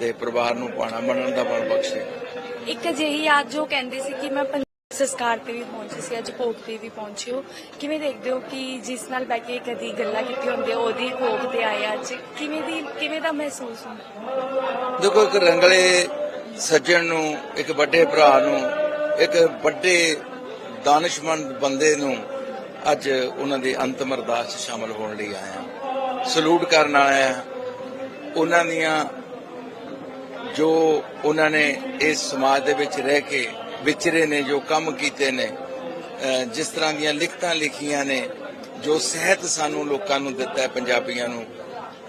ਤੇ ਪਰਿਵਾਰ ਨੂੰ ਪਾਣਾ ਮੰਨਣ ਦਾ ਬਲ ਬਖਸ਼ੇ। ਇੱਕ ਅਜਿਹੀ ਯਾਦ ਜੋ ਕਹਿੰਦੇ ਸੀ ਕਿ ਮੈਂ ਸੰਸਕਾਰ ਤੇ ਵੀ ਪਹੁੰਚੀ ਸੀ ਅੱਜ ਭੋਗ ਤੇ ਵੀ ਪਹੁੰਚੀ ਹੋ। ਕਿਵੇਂ ਦੇਖਦੇ ਹੋ ਕਿ ਜਿਸ ਨਾਲ ਬੈ ਕੇ ਕਦੀ ਗੱਲਾਂ ਕੀਤੀਆਂ ਹੁੰਦੀਆਂ ਉਹਦੀ ਭੋਗ ਤੇ ਆਏ ਅੱਜ? ਕਿਵੇਂ ਦੀ ਕਿਵੇਂ ਦਾ ਮਹਿਸੂਸ ਹੁੰਦਾ? ਦੇਖੋ ਇੱਕ ਰੰਗਲੇ ਸੱਜਣ ਨੂੰ ਇੱਕ ਵੱਡੇ ਭਰਾ ਨੂੰ ਇੱਕ ਵੱਡੇ ਦਾਨਿਸ਼ਮੰਦ ਬੰਦੇ ਨੂੰ ਅੱਜ ਉਹਨਾਂ ਦੀ ਅੰਤਮ ਅਰਦਾਸ ਸ਼ਾਮਲ ਹੋਣ ਲਈ ਆਇਆ। ਸਲੂਟ ਕਰਨ ਆਇਆ। ਉਹਨਾਂ ਦੀਆਂ ਜੋ ਉਹਨਾਂ ਨੇ ਇਸ ਸਮਾਜ ਦੇ ਵਿੱਚ ਰਹਿ ਕੇ ਵਿਚਰੇ ਨੇ, ਜੋ ਕੰਮ ਕੀਤੇ ਨੇ ਜਿਸ ਤਰ੍ਹਾਂ ਦੀਆਂ ਲਿਖਤਾਂ ਲਿਖੀਆਂ ਨੇ, ਜੋ ਸਹਿਤ ਸਾਨੂੰ ਲੋਕਾਂ ਨੂੰ ਦਿੱਤਾ ਹੈ, ਪੰਜਾਬੀਆਂ ਨੂੰ,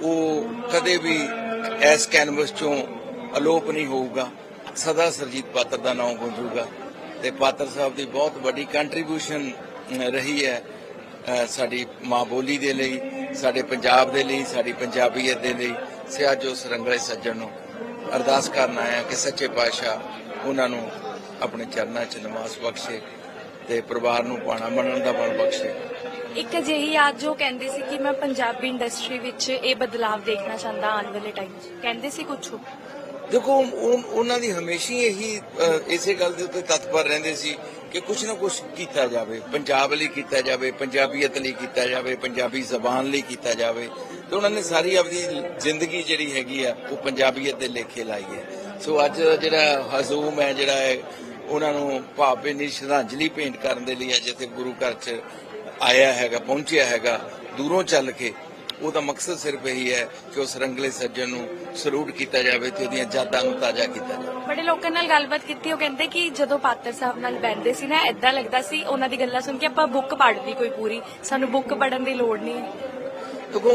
ਉਹ ਕਦੇ ਵੀ ਇਸ ਕੈਨਵਸ ਚੋਂ ਅਲੋਪ ਨਹੀਂ ਹੋਊਗਾ। ਸਦਾ ਸਰਜੀਤ ਪਾਤਰ ਦਾ ਨਾਮ ਗੂੰਜੂਗਾ ਤੇ ਪਾਤਰ ਸਾਹਿਬ ਦੀ ਬਹੁਤ ਵੱਡੀ ਕੰਟਰੀਬਿਊਸ਼ਨ ਰਹੀ ਹੈ ਸਾਡੀ ਮਾਂ ਬੋਲੀ ਦੇ ਲਈ, ਸਾਡੇ ਪੰਜਾਬ ਦੇ ਲਈ, ਸਾਡੀ ਪੰਜਾਬੀਅਤ ਦੇ ਲਈ ਸਿਆ ਜੋ ਉਸ ਸੱਜਣ ਨੂੰ। ਅਰਦਾਸ ਕਰਨ ਆਇਆ ਕਿ ਸੱਚੇ ਪਾਤਸ਼ਾਹ ਉਹਨਾਂ ਨੂੰ ਆਪਣੇ ਚਰਨਾਂ 'ਚ ਨਮਾਜ਼ ਬਖਸ਼ੇ ਤੇ ਪਰਿਵਾਰ ਨੂੰ ਪਾਣਾ ਮੰਨਣ ਦਾ ਬਲ ਬਖਸ਼ੇ। ਇੱਕ ਅਜਿਹੀ ਯਾਦ ਜੋ ਕਹਿੰਦੇ ਸੀ ਕਿ ਮੈਂ ਪੰਜਾਬੀ ਇੰਡਸਟਰੀ ਵਿੱਚ ਇਹ ਬਦਲਾਅ ਦੇਖਣਾ ਚਾਹੁੰਦਾ ਆਉਣ ਵਾਲੇ ਟਾਈਮ 'ਚ। ਕਹਿੰਦੇ ਸੀ ਕੁਝ ਦੇਖੋ ਉਹ- ਉਹਨਾਂ ਦੀ ਹਮੇਸ਼ਾ ਹੀ ਇਹੀ ਇਸੇ ਗੱਲ ਦੇ ਉੱਤੇ ਤਤਪਰ ਰਹਿੰਦੇ ਸੀ ਕਿ ਕੁਝ ਨਾ ਕੁਝ ਕੀਤਾ ਜਾਵੇ। ਪੰਜਾਬ ਲਈ ਕੀਤਾ ਜਾਵੇ ਪੰਜਾਬੀਅਤ ਲਈ ਕੀਤਾ ਜਾਵੇ ਪੰਜਾਬੀ ਜ਼ਬਾਨ ਲਈ ਕੀਤਾ ਜਾਵੇ। ਤੇ ਉਹਨਾਂ ਨੇ ਸਾਰੀ ਆਪਣੀ ਜ਼ਿੰਦਗੀ ਜਿਹੜੀ ਹੈਗੀ ਆ, ਉਹ ਪੰਜਾਬੀਅਤ ਦੇ ਲੇਖੇ ਲਾਈ ਹੈ। ਸੋ ਅੱਜ ਜਿਹੜਾ ਹਜ਼ੂਮ ਹੈ, ਜਿਹੜਾ ਹੈ ਉਹਨਾਂ ਨੂੰ ਭਾਵਬੀਨੀ ਸ਼ਰਧਾਂਜਲੀ ਭੇਂਟ ਕਰਨ ਦੇ ਲਈ ਅੱਜ ਇੱਥੇ ਗੁਰੂ ਘਰ 'ਚ ਆਇਆ ਹੈਗਾ, ਪਹੁੰਚਿਆ ਹੈਗਾ, ਦੂਰੋਂ ਚੱਲ ਕੇ, ਉਹਦਾ ਮਕਸਦ ਸਿਰਫ ਇਹੀ ਹੈ ਕਿ ਉਸ ਰੰਗਲੇ ਸੱਜਣ ਨੂੰ ਸਲੂਟ ਕੀਤਾ ਜਾਵੇ ਤੇ ਉਹਦੀਆਂ ਯਾਦਾਂ ਨੂੰ ਤਾਜ਼ਾ ਕੀਤਾ ਜਾਵੇ। ਬੜੇ ਲੋਕਾਂ ਨਾਲ ਗੱਲਬਾਤ ਕੀਤੀ, ਉਹ ਕਹਿੰਦੇ ਕਿ ਜਦੋਂ ਪਾਤਰ ਸਾਹਿਬ ਨਾਲ ਬੈਠਦੇ ਸੀ ਨਾ ਐਦਾਂ ਲੱਗਦਾ ਸੀ, ਉਹਨਾਂ ਦੀ ਗੱਲਾਂ ਸੁਣ ਕੇ ਆਪਾਂ ਬੁੱਕ ਪੜ੍ਹਦੀ ਕੋਈ ਪੂਰੀ। ਸਾਨੂੰ ਬੁੱਕ ਪੜਨ ਦੀ ਲੋੜ ਨਹੀਂ। ਦੇਖੋ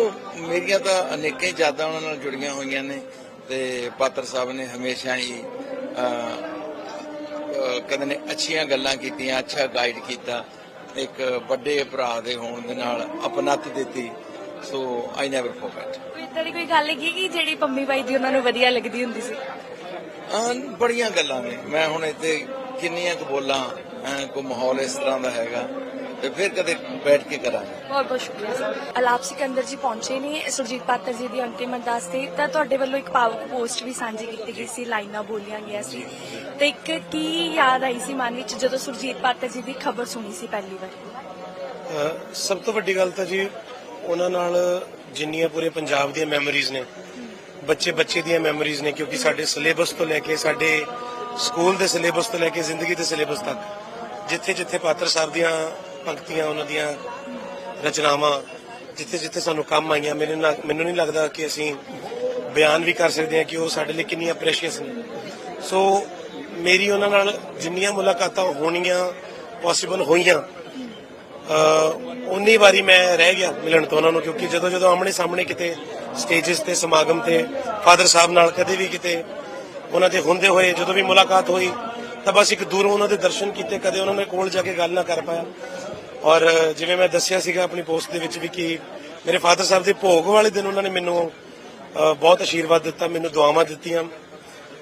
ਮੇਰੀਆਂ ਤਾਂ ਅਨੇਕਾਂ ਯਾਦਾਂ ਉਹਨਾਂ ਨਾਲ ਜੁੜੀਆਂ ਹੋਈਆਂ ਨੇ ਤੇ ਪਾਤਰ ਸਾਹਿਬ ਨੇ ਹਮੇਸ਼ਾ ਹੀ ਕਹਿੰਦੇ ਨੇ ਅੱਛੀਆਂ ਗੱਲਾਂ ਕੀਤੀਆਂ ਅੱਛਾ ਗਾਈਡ ਕੀਤਾ। ਇੱਕ ਵੱਡੇ ਭਰਾ ਦੇ ਹੋਣ ਦੇ ਨਾਲ ਅਪਨੱਤ ਦਿੱਤੀ। ਸੋ ਆਈ ਨੈਵਰ ਫੋਰਗੇਟ ਕੋਈ ਇਦਾਂ ਦੀ ਕੋਈ ਗੱਲ ਹੈਗੀ ਕਿ ਜਿਹੜੀ ਪੰਮੀ ਬਾਈ ਦੀ ਉਹਨਾਂ ਨੂੰ ਵਧੀਆ ਲੱਗਦੀ ਹੁੰਦੀ ਸੀ? ਬੜੀਆਂ ਗੱਲਾਂ ਨੇ। ਮੈਂ ਹੁਣ ਇੱਥੇ ਕਿੰਨੀਆਂ ਕੁ ਬੋਲਾਂ ਕੋਈ ਮਾਹੌਲ ਇਸ ਤਰ੍ਹਾਂ ਦਾ ਹੈਗਾ। ਤੇ ਫਿਰ ਕਦੇ ਬੈਠ ਕੇ ਕਰਾਂਗੇ। ਬਹੁਤ ਬਹੁਤ ਸ਼ੁਕਰੀਆ ਸਰ। ਅਲਾਪ ਸਿਕੰਦਰ ਜੀ ਪਹੁੰਚੇ ਨੇ ਸੁਰਜੀਤ ਪਾਤਰ ਜੀ ਦੀ ਅੰਤਿਮ ਅਰਦਾਸ ਤੇ ਤਾਂ ਤੁਹਾਡੇ ਵੱਲੋਂ ਇੱਕ ਭਾਵੁਕ ਪੋਸਟ ਵੀ ਸਾਂਝੀ ਕੀਤੀ ਗਈ ਸੀ ਲਾਈਨਾਂ ਬੋਲੀਆਂ ਗਿਆ ਸੀ। ਤੇ ਇੱਕ ਕੀ ਯਾਦ ਆਈ ਸੀ ਮਨ ਵਿੱਚ ਜਦੋਂ ਸੁਰਜੀਤ ਪਾਤਰ ਜੀ ਦੀ ਖਬਰ ਸੁਣੀ ਸੀ ਪਹਿਲੀ ਵਾਰ? ਸਭ ਤੋਂ ਵੱਡੀ ਗੱਲ ਤਾਂ ਜੀ ਉਹਨਾਂ ਨਾਲ ਜਿੰਨੀਆਂ ਪੂਰੇ ਪੰਜਾਬ ਦੀਆਂ ਮੈਮਰੀਜ਼ ਨੇ ਬੱਚੇ ਬੱਚੇ ਦੀਆਂ ਮੈਮਰੀਜ਼ ਨੇ ਕਿਉਂਕਿ ਸਾਡੇ ਸਿਲੇਬਸ ਤੋਂ ਲੈ ਕੇ ਸਾਡੇ ਸਕੂਲ ਦੇ ਸਿਲੇਬਸ ਤੋਂ ਲੈ ਕੇ ਜ਼ਿੰਦਗੀ ਦੇ ਸਿਲੇਬਸ ਤੱਕ ਜਿੱਥੇ ਜਿੱਥੇ ਪਾਤਰ ਸਾਹਿਬ ਦੀਆਂ ਪੰਕਤੀਆਂ, ਉਹਨਾਂ ਦੀਆਂ ਰਚਨਾਵਾਂ, ਜਿੱਥੇ ਜਿੱਥੇ ਸਾਨੂੰ ਕੰਮ ਆਈਆਂ। ਮੈਨੂੰ ਨਾ- ਮੈਨੂੰ ਨਹੀਂ ਲੱਗਦਾ ਕਿ ਅਸੀਂ ਬਿਆਨ ਵੀ ਕਰ ਸਕਦੇ ਹਾਂ ਕਿ ਉਹ ਸਾਡੇ ਲਈ ਕਿੰਨੀਆਂ ਪ੍ਰੈਸ਼ੀਅਸ ਨੇ। ਸੋ ਮੇਰੀ ਉਹਨਾਂ ਨਾਲ ਜਿੰਨੀਆਂ ਮੁਲਾਕਾਤਾਂ ਹੋਣੀਆਂ ਪੋਸੀਬਲ ਹੋਈਆਂ ਉਨੀ ਵਾਰੀ ਮੈਂ ਰਹਿ ਗਿਆ ਮਿਲਣ ਤੋਂ ਉਹਨਾਂ ਨੂੰ, ਕਿਉਂਕਿ ਜਦੋਂ ਜਦੋਂ ਆਮਣੇ ਸਾਹਮਣੇ ਕਿਤੇ ਸਟੇजेस ਤੇ, ਸਮਾਗਮ ਤੇ ਫਾਦਰ ਸਾਹਿਬ ਨਾਲ ਕਦੇ ਵੀ ਕਿਤੇ ਉਹਨਾਂ ਦੇ ਹੁੰਦੇ ਹੋਏ ਜਦੋਂ ਵੀ ਮੁਲਾਕਾਤ ਹੋਈ, ਤਾਂ ਬਸ ਇੱਕ ਦੂਰੋਂ ਉਹਨਾਂ ਦੇ ਦਰਸ਼ਨ ਕੀਤੇ, ਕਦੇ ਉਹਨਾਂ ਨੇ ਕੋਲ ਜਾ ਕੇ ਗੱਲ ਨਾ ਕਰ ਪਾਇਆ। ਔਰ ਜਿਵੇਂ ਮੈਂ ਦੱਸਿਆ ਸੀਗਾ ਆਪਣੀ ਪੋਸਟ ਦੇ ਵਿੱਚ ਵੀ ਕਿ ਮੇਰੇ ਫਾਦਰ ਸਾਹਿਬ ਦੇ ਭੋਗ ਵਾਲੇ ਦਿਨ ਉਹਨਾਂ ਨੇ ਮੈਨੂੰ ਬਹੁਤ ਆਸ਼ੀਰਵਾਦ ਦਿੱਤਾ, ਮੈਨੂੰ ਦੁਆਵਾਂ ਦਿੱਤੀਆਂ।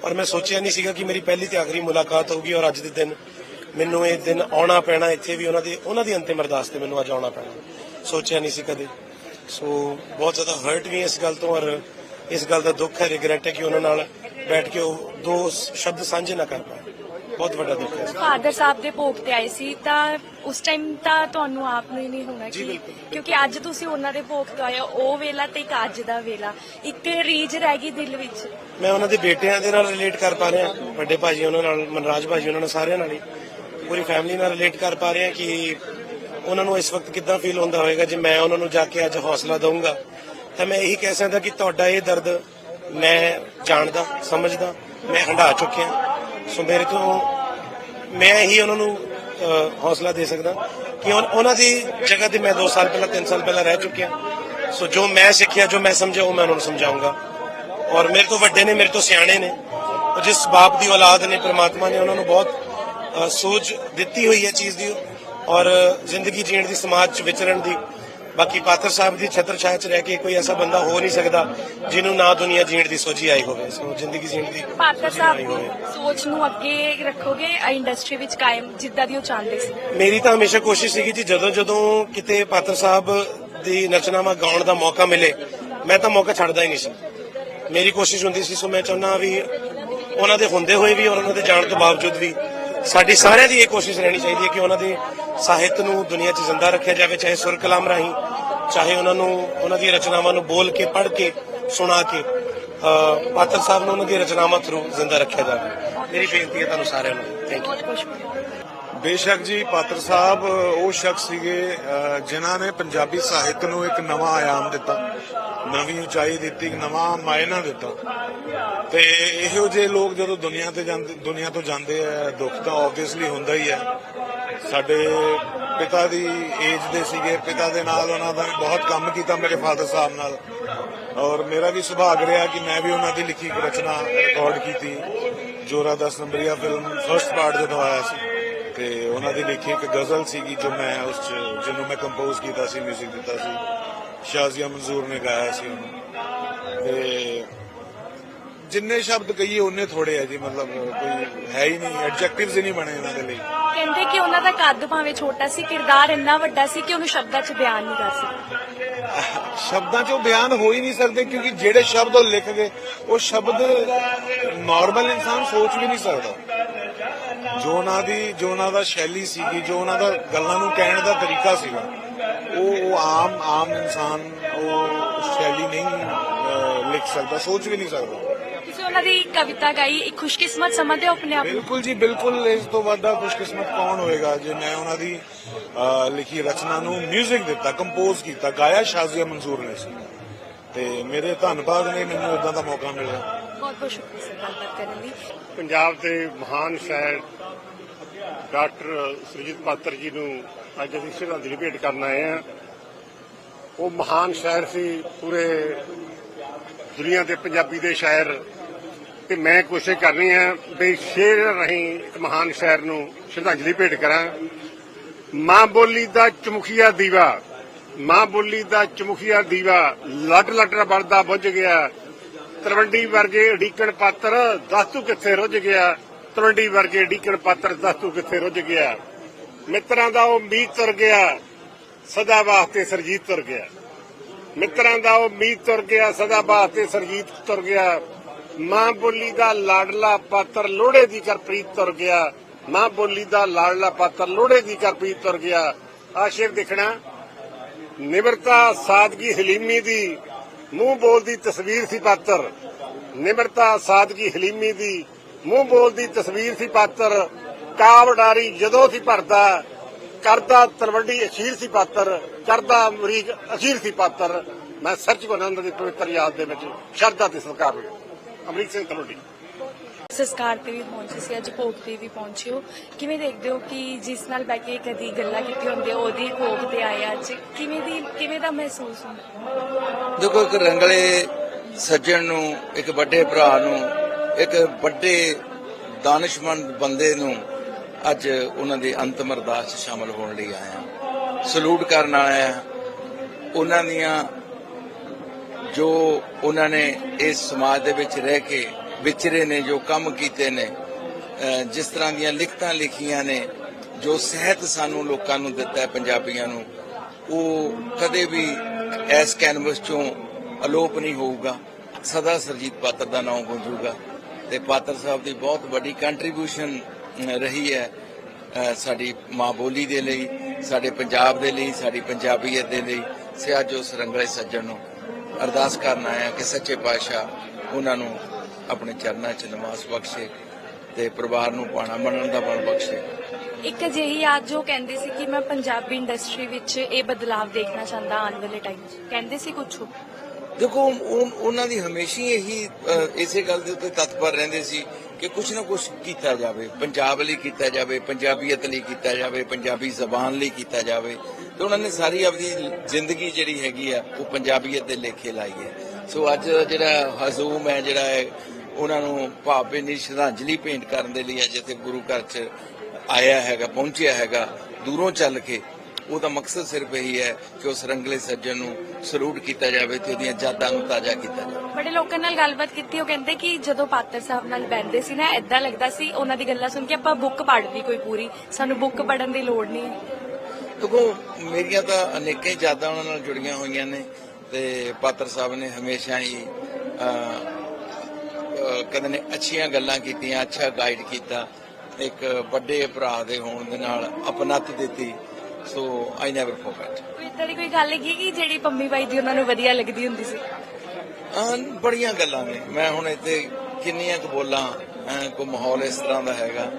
ਔਰ ਮੈਂ ਸੋਚਿਆ ਨਹੀਂ ਸੀਗਾ ਕਿ ਮੇਰੀ ਪਹਿਲੀ ਤੇ ਆਖਰੀ ਮੁਲਾਕਾਤ ਹੋਊਗੀ ਔਰ ਅੱਜ ਦੇ ਦਿਨ ਮੈਨੂੰ ਇਹ ਦਿਨ ਆਉਣਾ ਪੈਣਾ, ਇੱਥੇ ਵੀ ਉਹਨਾਂ ਦੀ ਉਹਨਾਂ ਦੀ ਅੰਤਿਮ ਅਰਦਾਸ ਤੇ ਮੈਨੂੰ ਅੱਜ ਆਉਣਾ ਪੈਣਾ। ਸੋਚਿਆ ਨਹੀਂ ਸੀ ਕਦੇ। ਸੋ ਬਹੁਤ ਜ਼ਿਆਦਾ ਹਰਟ ਵੀ ਹਾਂ ਇਸ ਗੱਲ ਤੋਂ ਔਰ ਇਸ ਗੱਲ ਦਾ ਦੁੱਖ ਹੈ ਰਿਗਰੈਟ ਹੈ ਕਿ ਉਹਨਾਂ ਨਾਲ ਬੈਠ ਕੇ ਉਹ ਦੋ ਸ਼ਬਦ ਸਾਂਝੇ ਨਾ ਕਰ ਪਾਏ। ਬਹੁਤ ਵੱਡਾ ਦੁੱਖ ਹੈ। ਫਾਦਰ ਸਾਹਿਬ ਦੇ ਭੋਗ ਤੇ ਆਏ ਸੀ ਤਾਂ ਉਸ ਟਾਈਮ ਤਾਂ ਤੁਹਾਨੂੰ ਆਪ ਨੂੰ ਹੀ ਨਹੀਂ ਹੋਣਾ ਕਿ। ਕਿਉਂਕਿ ਅੱਜ ਤੁਸੀਂ ਉਹਨਾਂ ਦੇ ਭੋਗ ਤੇ ਆਏ ਹੋ ਉਹ ਵੇਲਾ ਤੇ ਇੱਕ ਅੱਜ ਦਾ ਵੇਲਾ। ਇੱਕ ਰੀਝ ਰਹਿ ਗਈ ਦਿਲ ਵਿੱਚ। ਮੈਂ ਉਹਨਾਂ ਦੇ ਬੇਟਿਆਂ ਦੇ ਨਾਲ ਰਿਲੇਟ ਕਰ ਪਾ ਰਿਹਾ ਵੱਡੇ ਭਾਜੀ ਉਹਨਾਂ ਨਾਲ ਮਨਰਾਜ ਭਾਜੀ ਉਹਨਾਂ ਨਾਲ ਸਾਰਿਆਂ ਨਾਲ ਹੀ। ਪੂਰੀ ਫੈਮਿਲੀ ਨਾਲ ਰਿਲੇਟ ਕਰ ਪਾ ਰਿਹਾ ਕਿ ਉਹਨਾਂ ਨੂੰ ਇਸ ਵਕਤ ਕਿੱਦਾਂ ਫੀਲ ਹੁੰਦਾ ਹੋਵੇਗਾ ਜੇ ਮੈਂ ਉਹਨਾਂ ਨੂੰ ਜਾ ਕੇ ਅੱਜ ਹੌਸਲਾ ਦਊਂਗਾ। ਤਾਂ ਮੈਂ ਇਹੀ ਕਹਿ ਸਕਦਾ ਕਿ ਤੁਹਾਡਾ ਇਹ ਦਰਦ ਮੈਂ ਜਾਣਦਾ ਸਮਝਦਾ ਮੈਂ ਹੰਢਾ ਚੁੱਕਿਆ। ਸੋ ਮੇਰੇ ਤੋਂ ਮੈਂ ਹੀ ਉਹਨਾਂ ਨੂੰ ਹੌਸਲਾ ਦੇ ਸਕਦਾ ਕਿ ਉਹਨਾਂ ਦੀ ਜਗ੍ਹਾ ਤੇ ਮੈਂ 2 ਸਾਲ ਪਹਿਲਾਂ 3 ਸਾਲ ਪਹਿਲਾਂ ਰਹਿ ਚੁੱਕਿਆ। ਸੋ ਜੋ ਮੈਂ ਸਿੱਖਿਆ ਜੋ ਮੈਂ ਸਮਝਿਆ ਉਹ ਮੈਂ ਉਹਨਾਂ ਨੂੰ ਸਮਝਾਉਂਗਾ। ਔਰ ਮੇਰੇ ਤੋਂ ਵੱਡੇ ਨੇ ਮੇਰੇ ਤੋਂ ਸਿਆਣੇ ਨੇ। ਜਿਸ ਬਾਪ ਦੀ ਔਲਾਦ ਨੇ ਪ੍ਰਮਾਤਮਾ ਨੇ ਉਹਨਾਂ ਨੂੰ ਬਹੁਤ ਅ, ਦਿੱਤੀ ਹੋਈ ਹੈ ਚੀਜ਼ ਦੀ। ਔਰ ਜ਼ਿੰਦਗੀ ਜੀਣ ਦੀ ਸਮਾਜ 'ਚ ਵਿਚਰਨ ਦੀ ਬਾਕੀ ਪਾਤਰ ਸਾਹਿਬ ਦੀ ਛਤਰ ਛਾਇਆ 'ਚ ਰਹਿ ਕੇ ਕੋਈ ਐਸਾ ਬੰਦਾ ਹੋ ਨਹੀਂ ਸਕਦਾ ਜਿਹਨੂੰ ਨਾ ਦੁਨੀਆ ਜੀਣ ਦੀ ਸੋਝੀ ਆਈ ਹੋਵੇ ਸੋ ਜ਼ਿੰਦਗੀ ਜੀਣ ਦੀ ਪਾਤਰ ਸਾਹਿਬ ਦੀ ਸੋਚ ਨੂੰ ਅੱਗੇ ਰੱਖੋਗੇ ਇੰਡਸਟਰੀ ਵਿੱਚ ਕਾਇਮ ਜਿੱਦਾਂ ਦੀ ਉਹ ਚਾਹੁੰਦੇ ਸੀ? ਮੇਰੀ ਤਾਂ ਹਮੇਸ਼ਾ ਕੋਸ਼ਿਸ਼ ਸੀਗੀ ਜੀ ਜਦੋਂ ਜਦੋਂ ਕਿਤੇ ਪਾਤਰ ਸਾਹਿਬ ਦੀ ਨਚਨਾਵਾ ਗਾਉਣ ਦਾ ਮੌਕਾ ਮਿਲੇ ਮੈਂ ਤਾਂ ਮੌਕਾ ਛੱਡਦਾ ਹੀ ਨਹੀਂ ਸੀ। ਮੇਰੀ ਕੋਸ਼ਿਸ਼ ਹੁੰਦੀ ਸੀ ਸੋ ਮੈਂ ਚਾਹੁੰਦਾ ਵੀ ਉਹਨਾਂ ਦੇ ਹੁੰਦੇ ਹੋਏ ਵੀ ਔਰ ਉਹਨਾਂ ਦੇ ਜਾਣ ਤੋਂ ਬਾਵਜੂਦ ਵੀ ਸਾਡੀ ਸਾਰਿਆਂ ਦੀ ਇਹ ਕੋਸ਼ਿਸ਼ ਰਹਿਣੀ ਚਾਹੀਦੀ ਹੈ ਕਿ ਉਹਨਾਂ ਦੇ ਸਾਹਿਤ ਨੂੰ ਦੁਨੀਆ 'ਚ ਜ਼ਿੰਦਾ ਰੱਖਿਆ ਜਾਵੇ, ਚਾਹੇ ਸੁਰ ਕਲਾਮ ਰਾਹੀਂ, ਚਾਹੇ ਉਹਨਾਂ ਨੂੰ, ਉਹਨਾਂ ਦੀਆਂ ਰਚਨਾਵਾਂ ਨੂੰ ਬੋਲ ਕੇ, ਪੜ੍ਹ ਕੇ, ਸੁਣਾ ਕੇ ਪਾਤਰ ਸਾਹਿਬ ਨੂੰ ਉਹਨਾਂ ਦੀਆਂ ਰਚਨਾਵਾਂ ਥਰੂ ਜ਼ਿੰਦਾ ਰੱਖਿਆ ਜਾਵੇ। ਮੇਰੀ ਬੇਨਤੀ ਹੈ ਤੁਹਾਨੂੰ ਸਾਰਿਆਂ ਨੂੰ। ਥੈਂਕ ਯੂ ਬੇਸ਼ੱਕ ਜੀ ਪਾਤਰ ਸਾਹਿਬ ਉਹ ਸ਼ਖਸ ਸੀਗੇ ਅਹ, ਜਿਨ੍ਹਾਂ ਨੇ ਪੰਜਾਬੀ ਸਾਹਿਤ ਨੂੰ ਇੱਕ ਨਵਾਂ ਆਯਾਮ ਦਿੱਤਾ। ਨਵੀਂ ਉਚਾਈ ਦਿੱਤੀ ਨਵਾਂ ਮਾਇਨਾ ਦਿੱਤਾ। ਤੇ ਇਹੋ ਜਿਹੇ ਲੋਕ ਜਦੋਂ ਦੁਨੀਆ ਤੇ ਜਾਂਦੇ ਦੁਨੀਆ ਤੋਂ ਜਾਂਦੇ ਆ ਦੁੱਖ ਤਾਂ ਆਬਵੀਅਸਲੀ ਹੁੰਦਾ ਹੀ ਹੈ ਸਾਡੇ ਪਿਤਾ ਦੀ ਏਜ ਦੇ ਸੀਗੇ ਪਿਤਾ ਦੇ ਨਾਲ ਉਹਨਾਂ ਦਾ ਬਹੁਤ ਕੰਮ ਕੀਤਾ ਮੇਰੇ ਫਾਦਰ ਸਾਹਿਬ ਨਾਲ। ਔਰ ਮੇਰਾ ਵੀ ਸੁਭਾਗ ਰਿਹਾ ਕਿ ਮੈਂ ਵੀ ਉਹਨਾਂ ਦੀ ਲਿਖੀ ਰਚਨਾ ਰਿਕਾਰਡ ਕੀਤੀ। Jora 10 Numbaria film first part ਜਦੋਂ ਆਇਆ ਸੀ। ਤੇ ਉਹਨਾਂ ਦੀ ਲਿਖੀ ਇੱਕ ਗਜ਼ਲ ਸੀਗੀ ਜੋ ਮੈਂ ਉਸ ਚ ਜਿਹਨੂੰ ਮੈਂ ਕੰਪੋਜ਼ ਕੀਤਾ ਸੀ 뮤직 ਦਿੱਤਾ ਸੀ। ਸ਼ਾਜ਼ੀਆ ਮਨਜ਼ੂਰ ਨੇ ਗਾਇਆ ਸੀ ਉਹਨੂੰ। ਤੇ ਜਿੰਨੇ ਸ਼ਬਦ ਕਹੀਏ ਉਹਨੇ ਥੋੜੇ ਆ ਜੀ ਮਤਲਬ ਕੋਈ ਹੈ ਹੀ ਨਹੀਂ ਐਡਜੈਕਟਿਵਸ ਹੀ ਨਹੀਂ ਬਣੇ ਇਹਨਾਂ ਦੇ ਲਈ। ਕਹਿੰਦੇ ਕਿ ਉਹਨਾਂ ਦਾ ਕੱਦ ਭਾਵੇਂ ਛੋਟਾ ਸੀ ਕਿਰਦਾਰ ਇੰਨਾ ਵੱਡਾ ਸੀ ਕਿ ਉਹਨੂੰ ਸ਼ਬਦਾਂ 'ਚ ਬਿਆਨ ਨਹੀਂ ਕਰ ਸਕਦੇ। ਸ਼ਬਦਾਂ 'ਚ ਉਹ ਬਿਆਨ ਹੋ ਹੀ ਨਹੀਂ ਸਕਦੇ ਕਿਉਂਕਿ ਜਿਹੜੇ ਸ਼ਬਦ ਉਹ ਲਿਖ ਗਏ ਉਹ ਸ਼ਬਦ ਨਾਰਮਲ ਇਨਸਾਨ ਸੋਚ ਵੀ ਨਹੀਂ ਸਕਦਾ। ਜੋ ਉਹਨਾਂ ਦੀ ਜੋ ਉਹਨਾਂ ਦਾ ਸ਼ੈਲੀ ਸੀਗੀ ਜੋ ਉਹਨਾਂ ਦਾ ਗੱਲਾਂ ਨੂੰ ਕਹਿਣ ਦਾ ਤਰੀਕਾ ਸੀਗਾ ਉਹ ਉਹ ਆਮ ਆਮ ਇਨਸਾਨ ਉਹ ਸ਼ੈਲੀ ਨਹੀਂ ਲਿਖ ਸਕਦਾ ਸੋਚ ਵੀ ਨਹੀਂ ਸਕਦਾ। ਤੁਸੀਂ ਉਹਨਾਂ ਦੀ ਕਵਿਤਾ ਗਾਈ ਇੱਕ ਖੁਸ਼ਕਿਸਮਤ ਸਮਝਦੇ ਹੋ ਆਪਣੇ ਆਪ ਨੂੰ। ਬਿਲਕੁਲ ਜੀ ਬਿਲਕੁਲ ਇਸ ਤੋਂ ਵੱਡਾ ਖੁਸ਼ਕਿਸਮਤ ਕੌਣ ਹੋਏਗਾ? ਜੇ ਮੈਂ ਉਹਨਾਂ ਦੀ ਲਿਖੀ ਰਚਨਾ ਨੂੰ 뮤직 ਦਿੱਤਾ ਕੰਪੋਜ਼ ਕੀਤਾ ਗਾਇਆ ਸ਼ਾਜ਼ੀਆ ਮਨਜ਼ੂਰ ਨੇ ਸੀ ਤੇ ਮੇਰੇ ਧੰਨਵਾਦ ਨੇ ਮੈਨੂੰ ਇਦਾਂ ਦਾ ਮੌਕਾ ਮਿਲਿਆ। ਬਹੁਤ ਸ਼ੁਕਰੀਆ ਸਰ ਗੱਲਬਾਤ ਕਰਨ ਲਈ। ਪੰਜਾਬ ਦੇ ਮਹਾਨ ਸ਼ਾਇਰ ਡਾਕਟਰ ਸੁਰਜੀਤ ਪਾਤਰ ਜੀ ਨੂੰ ਅੱਜ ਅਸੀਂ ਸ਼ਰਧਾਂਜਲੀ ਭੇਟ ਕਰਨ ਆਏ ਹਾਂ। ਉਹ ਮਹਾਨ ਸ਼ਾਇਰ ਸੀ, ਪੂਰੇ ਦੁਨੀਆ ਦੇ ਪੰਜਾਬੀ ਦੇ ਸ਼ਾਇਰ। ਤੇ ਮੈਂ ਕੋਸ਼ਿਸ਼ ਕਰ ਰਹੀ ਹਾਂ ਵੀ ਸ਼ੇਰ ਰਹੀ ਇੱਕ ਮਹਾਨ ਸ਼ਾਇਰ ਨੂੰ ਸ਼ਰਧਾਂਜਲੀ ਭੇਟ ਕਰਾਂ। ਮਾਂ ਬੋਲੀ ਦਾ ਚਮੁਖੀਆ ਦੀਵਾ, ਮਾਂ ਬੋਲੀ ਦਾ ਚਮੁਖੀਆ ਦੀਵਾ ਲੱਟ ਲੱਟ ਬਲਦਾ ਬੁੱਝ ਗਿਆ। ਤਲਵੰਡੀ ਵਰਗੇ ਢੀਕਣ ਪਾਤਰ ਦੱਸ ਕਿੱਥੇ ਰੁੱਝ ਗਿਆ? ਤਲਵੰਡੀ ਵਰਗੇ ਢੀਕਣ ਪਾਤਰ ਦੱਸ ਕਿੱਥੇ ਰੁੱਝ ਗਿਆ? ਮਿੱਤਰਾਂ ਦਾ ਉਹ ਮੀਤ ਤੁਰ ਗਿਆ, ਸਦਾ ਵਾਸਤੇ ਸਰਜੀਤ ਤੁਰ ਗਿਆ। ਮਿੱਤਰਾਂ ਦਾ ਉਹ ਮੀਤ ਤੁਰ ਗਿਆ, ਸਦਾ ਵਾਸਤੇ ਸਰਜੀਤ ਤੁਰ ਗਿਆ। ਮਾਂ ਬੋਲੀ ਦਾ ਲਾਡਲਾ ਪਾਤਰ ਲੋੜੇ ਦੀ ਕਰਪ੍ਰੀਤ ਤੁਰ ਗਿਆ। ਮਾਂ ਬੋਲੀ ਦਾ ਲਾਡਲਾ ਪਾਤਰ ਲੋੜੇ ਦੀ ਕਰਪ੍ਰੀਤ ਤੁਰ ਗਿਆ। ਆਸ਼ਿਰ ਦਿਖਣਾ। ਨਿਮਰਤਾ, ਸਾਦਗੀ, ਹਲੀਮੀ ਦੀ ਮੂੰਹ ਬੋਲਦੀ ਤਸਵੀਰ ਸੀ ਪਾਤਰ। ਨਿਮਰਤਾ, ਸਾਦਗੀ, ਹਲੀਮੀ ਦੀ ਮੂੰਹ ਬੋਲਦੀ ਤਸਵੀਰ ਸੀ ਪਾਤਰ। ਕਾਵਡਾਰੀ ਜਦੋਂ ਸੀ ਭਰਦਾ, ਕਰਦਾ ਤਲਵੰਡੀ ਅਸ਼ੀਰ ਸੀ ਪਾਤਰ ਕਰਦਾ ਅਮਰੀਕ ਅਸ਼ੀਰ ਸੀ ਪਾਤਰ। ਮੈਂ ਸੱਚ ਗੁਰਨੰਦ ਦੀ ਪਵਿੱਤਰ ਯਾਦ ਦੇ ਵਿੱਚ ਸ਼ਰਧਾ ਤੇ ਸਤਿਕਾਰ ਹੋਇਆ। ਅਮਰੀਕ ਸਿੰਘ ਤਲਵੰਡੀ। ਸੰਸਕਾਰ ਤੇ ਵੀ ਪਹੁੰਚੇ ਸੀ, ਅੱਜ ਭੋਗ ਤੇ ਵੀ ਪਹੁੰਚੇ ਹੋ। ਕਿਵੇਂ ਦੇਖਦੇ ਹੋ ਕਿ ਜਿਸ ਨਾਲ ਬੈ ਕੇ ਕਦੀ ਗੱਲਾਂ ਕੀਤੀ ਹੁੰਦੀ ਉਹਦੀ ਭੋਗ ਤੇ ਆਏ ਅੱਜ? ਕਿਵੇਂ ਦੀ, ਕਿਵੇਂ ਦਾ ਮਹਿਸੂਸ ਹੁੰਦਾ? ਦੇਖੋ, ਇੱਕ ਰੰਗਲੇ ਸੱਜਣ ਨੂੰ, ਇੱਕ ਵੱਡੇ ਭਰਾ ਨੂੰ, ਇੱਕ ਵੱਡੇ ਦਾਨਿਸ਼ਮੰਦ ਬੰਦੇ ਨੂੰ ਅੱਜ ਉਹਨਾਂ ਦੀ ਅੰਤਮ ਅਰਦਾਸ 'ਚ ਸ਼ਾਮਲ ਹੋਣ ਲਈ ਆਇਆ ਸਲੂਟ ਕਰਨ ਆਇਆ ਉਹਨਾਂ ਦੀਆਂ ਜੋ ਉਹਨਾਂ ਨੇ ਇਸ ਸਮਾਜ ਦੇ ਵਿੱਚ ਰਹਿ ਕੇ ਵਿਚਰੇ ਨੇ, ਜੋ ਕੰਮ ਕੀਤੇ ਨੇ ਜਿਸ ਤਰ੍ਹਾਂ ਦੀਆਂ ਲਿਖਤਾਂ ਲਿਖੀਆਂ ਨੇ, ਜੋ ਸਹਿਤ ਸਾਨੂੰ ਲੋਕਾਂ ਨੂੰ ਦਿੱਤਾ ਹੈ ਪੰਜਾਬੀਆਂ ਨੂੰ, ਉਹ ਕਦੇ ਵੀ ਇਸ ਕੈਨਵਸ ਚੋਂ ਅਲੋਪ ਨਹੀਂ ਹੋਊਗਾ। ਸਦਾ ਸਰਜੀਤ ਪਾਤਰ ਦਾ ਨਾਮ ਗੂੰਜੂਗਾ। ਤੇ ਪਾਤਰ ਸਾਹਿਬ ਦੀ ਬਹੁਤ ਵੱਡੀ ਕੰਟਰੀਬਿਊਸ਼ਨ ਰਹੀ ਹੈ ਸਾਡੀ ਮਾਂ ਬੋਲੀ ਦੇ ਲਈ, ਸਾਡੇ ਪੰਜਾਬ ਦੇ ਲਈ, ਸਾਡੀ ਪੰਜਾਬੀਅਤ ਦੇ ਲਈ ਸੇ ਅੱਜ ਉਸ ਰੰਗਲੇ ਸੱਜਣ ਨੂੰ ਅਰਦਾਸ ਕਰਨ ਆਇਆ ਕਿ ਸੱਚੇ ਪਾਤਸ਼ਾਹ ਉਹਨਾਂ ਨੂੰ ਆਪਣੇ ਚਰਨਾਂ 'ਚ ਨਿਵਾਸ ਬਖਸ਼ੇ ਤੇ ਪਰਿਵਾਰ ਨੂੰ ਪਾਣਾ ਮੰਨਣ ਦਾ ਬਲ ਬਖਸ਼ੇ। ਇੱਕ ਅਜਿਹੀ ਯਾਦ ਜੋ ਕਹਿੰਦੇ ਸੀ ਕਿ ਮੈਂ ਪੰਜਾਬੀ ਇੰਡਸਟਰੀ ਵਿੱਚ ਇਹ ਬਦਲਾਵ ਦੇਖਣਾ ਚਾਹੁੰਦਾ ਆਉਣ ਵਾਲੇ ਟਾਈਮ 'ਚ। ਕਹਿੰਦੇ ਸੀ ਕੁਝ ਦੇਖੋ ਉਹ- ਉਹਨਾਂ ਦੀ ਹਮੇਸ਼ਾ ਇਹੀ ਇਸੇ ਗੱਲ ਦੇ ਉੱਤੇ ਤਤਪਰ ਰਹਿੰਦੇ ਸੀ ਕਿ ਕੁਝ ਨਾ ਕੁਝ ਕੀਤਾ ਜਾਵੇ। ਪੰਜਾਬ ਲਈ ਕੀਤਾ ਜਾਵੇ ਪੰਜਾਬੀਅਤ ਲਈ ਕੀਤਾ ਜਾਵੇ ਪੰਜਾਬੀ ਜ਼ਬਾਨ ਲਈ ਕੀਤਾ ਜਾਵੇ। ਤੇ ਉਹਨਾਂ ਨੇ ਸਾਰੀ ਆਪਣੀ ਜ਼ਿੰਦਗੀ ਜਿਹੜੀ ਹੈਗੀ ਆ ਉਹ ਪੰਜਾਬੀਅਤ ਦੇ ਲੇਖੇ ਲਾਈ ਹੈ। ਸੋ ਅੱਜ ਜਿਹੜਾ ਹਜ਼ੂਮ ਹੈ ਜਿਹੜਾ ਹੈ ਉਹਨਾਂ ਨੂੰ ਭਾਵਭਿੰਨੀ ਸ਼ਰਧਾਂਜਲੀ ਭੇਂਟ ਕਰਨ ਦੇ ਲਈ ਅੱਜ ਇੱਥੇ ਗੁਰੂ ਘਰ 'ਚ ਆਇਆ ਹੈਗਾ ਪਹੁੰਚਿਆ ਹੈਗਾ ਦੂਰੋਂ ਚੱਲ ਕੇ। ਉਹਦਾ ਮਕਸਦ ਸਿਰਫ ਇਹੀ ਹੈ ਕਿ ਉਸ ਰੰਗਲੇ ਸੱਜਣ ਨੂੰ ਸਲੂਟ ਕੀਤਾ ਜਾਵੇ ਤੇ ਉਹਦੀਆਂ ਯਾਦਾਂ ਨੂੰ ਤਾਜ਼ਾ ਕੀਤਾ ਜਾਵੇ। ਬੜੇ ਲੋਕਾਂ ਨਾਲ ਗੱਲਬਾਤ ਕੀਤੀ ਉਹ ਕਹਿੰਦੇ ਕਿ ਜਦੋਂ ਪਾਤਰ ਸਾਹਿਬ ਨਾਲ ਬੈਠਦੇ ਸੀ ਨਾ ਐਦਾਂ ਲੱਗਦਾ ਸੀ ਉਹਨਾਂ ਦੀ ਗੱਲਾਂ ਸੁਣ ਕੇ ਆਪਾਂ ਬੁੱਕ ਪੜ੍ਹ ਲਈ ਕੋਈ ਪੂਰੀ। ਸਾਨੂੰ ਬੁੱਕ ਪੜ੍ਹਨ ਦੀ ਲੋੜ ਨਹੀਂ। ਦੇਖੋ ਮੇਰੀਆਂ ਤਾਂ ਅਨੇਕਾਂ ਯਾਦਾਂ ਉਹਨਾਂ ਨਾਲ ਜੁੜੀਆਂ ਹੋਈਆਂ ਨੇ ਤੇ ਪਾਤਰ ਸਾਹਿਬ ਨੇ ਹਮੇਸ਼ਾ ਹੀ ਕਹਿੰਦੇ ਨੇ ਅੱਛੀਆਂ ਗੱਲਾਂ ਕੀਤੀਆਂ ਅੱਛਾ ਗਾਈਡ ਕੀਤਾ। ਇੱਕ ਵੱਡੇ ਭਰਾ ਦੇ ਹੋਣ ਦੇ ਨਾਲ ਅਪਨੱਤ ਦਿੱਤੀ। ਸੋ ਆਈ ਨੈਵਰ ਫੋਰਗੇਟ ਕੋਈ ਦੀ ਕੋਈ ਗੱਲ ਹੈਗੀ ਕਿ ਜਿਹੜੀ ਪੰਮੀ ਬਾਈ ਦੀ ਉਹਨਾਂ ਨੂੰ ਵਧੀਆ ਲੱਗਦੀ ਹੁੰਦੀ ਸੀ? ਹਾਂ ਬੜੀਆਂ ਗੱਲਾਂ ਨੇ। ਮੈਂ ਹੁਣ ਇੱਥੇ ਕਿੰਨੀਆਂ ਕੁ ਬੋਲਾਂ ਕੋਈ ਮਾਹੌਲ ਇਸ ਤਰ੍ਹਾਂ ਦਾ ਹੈਗਾ।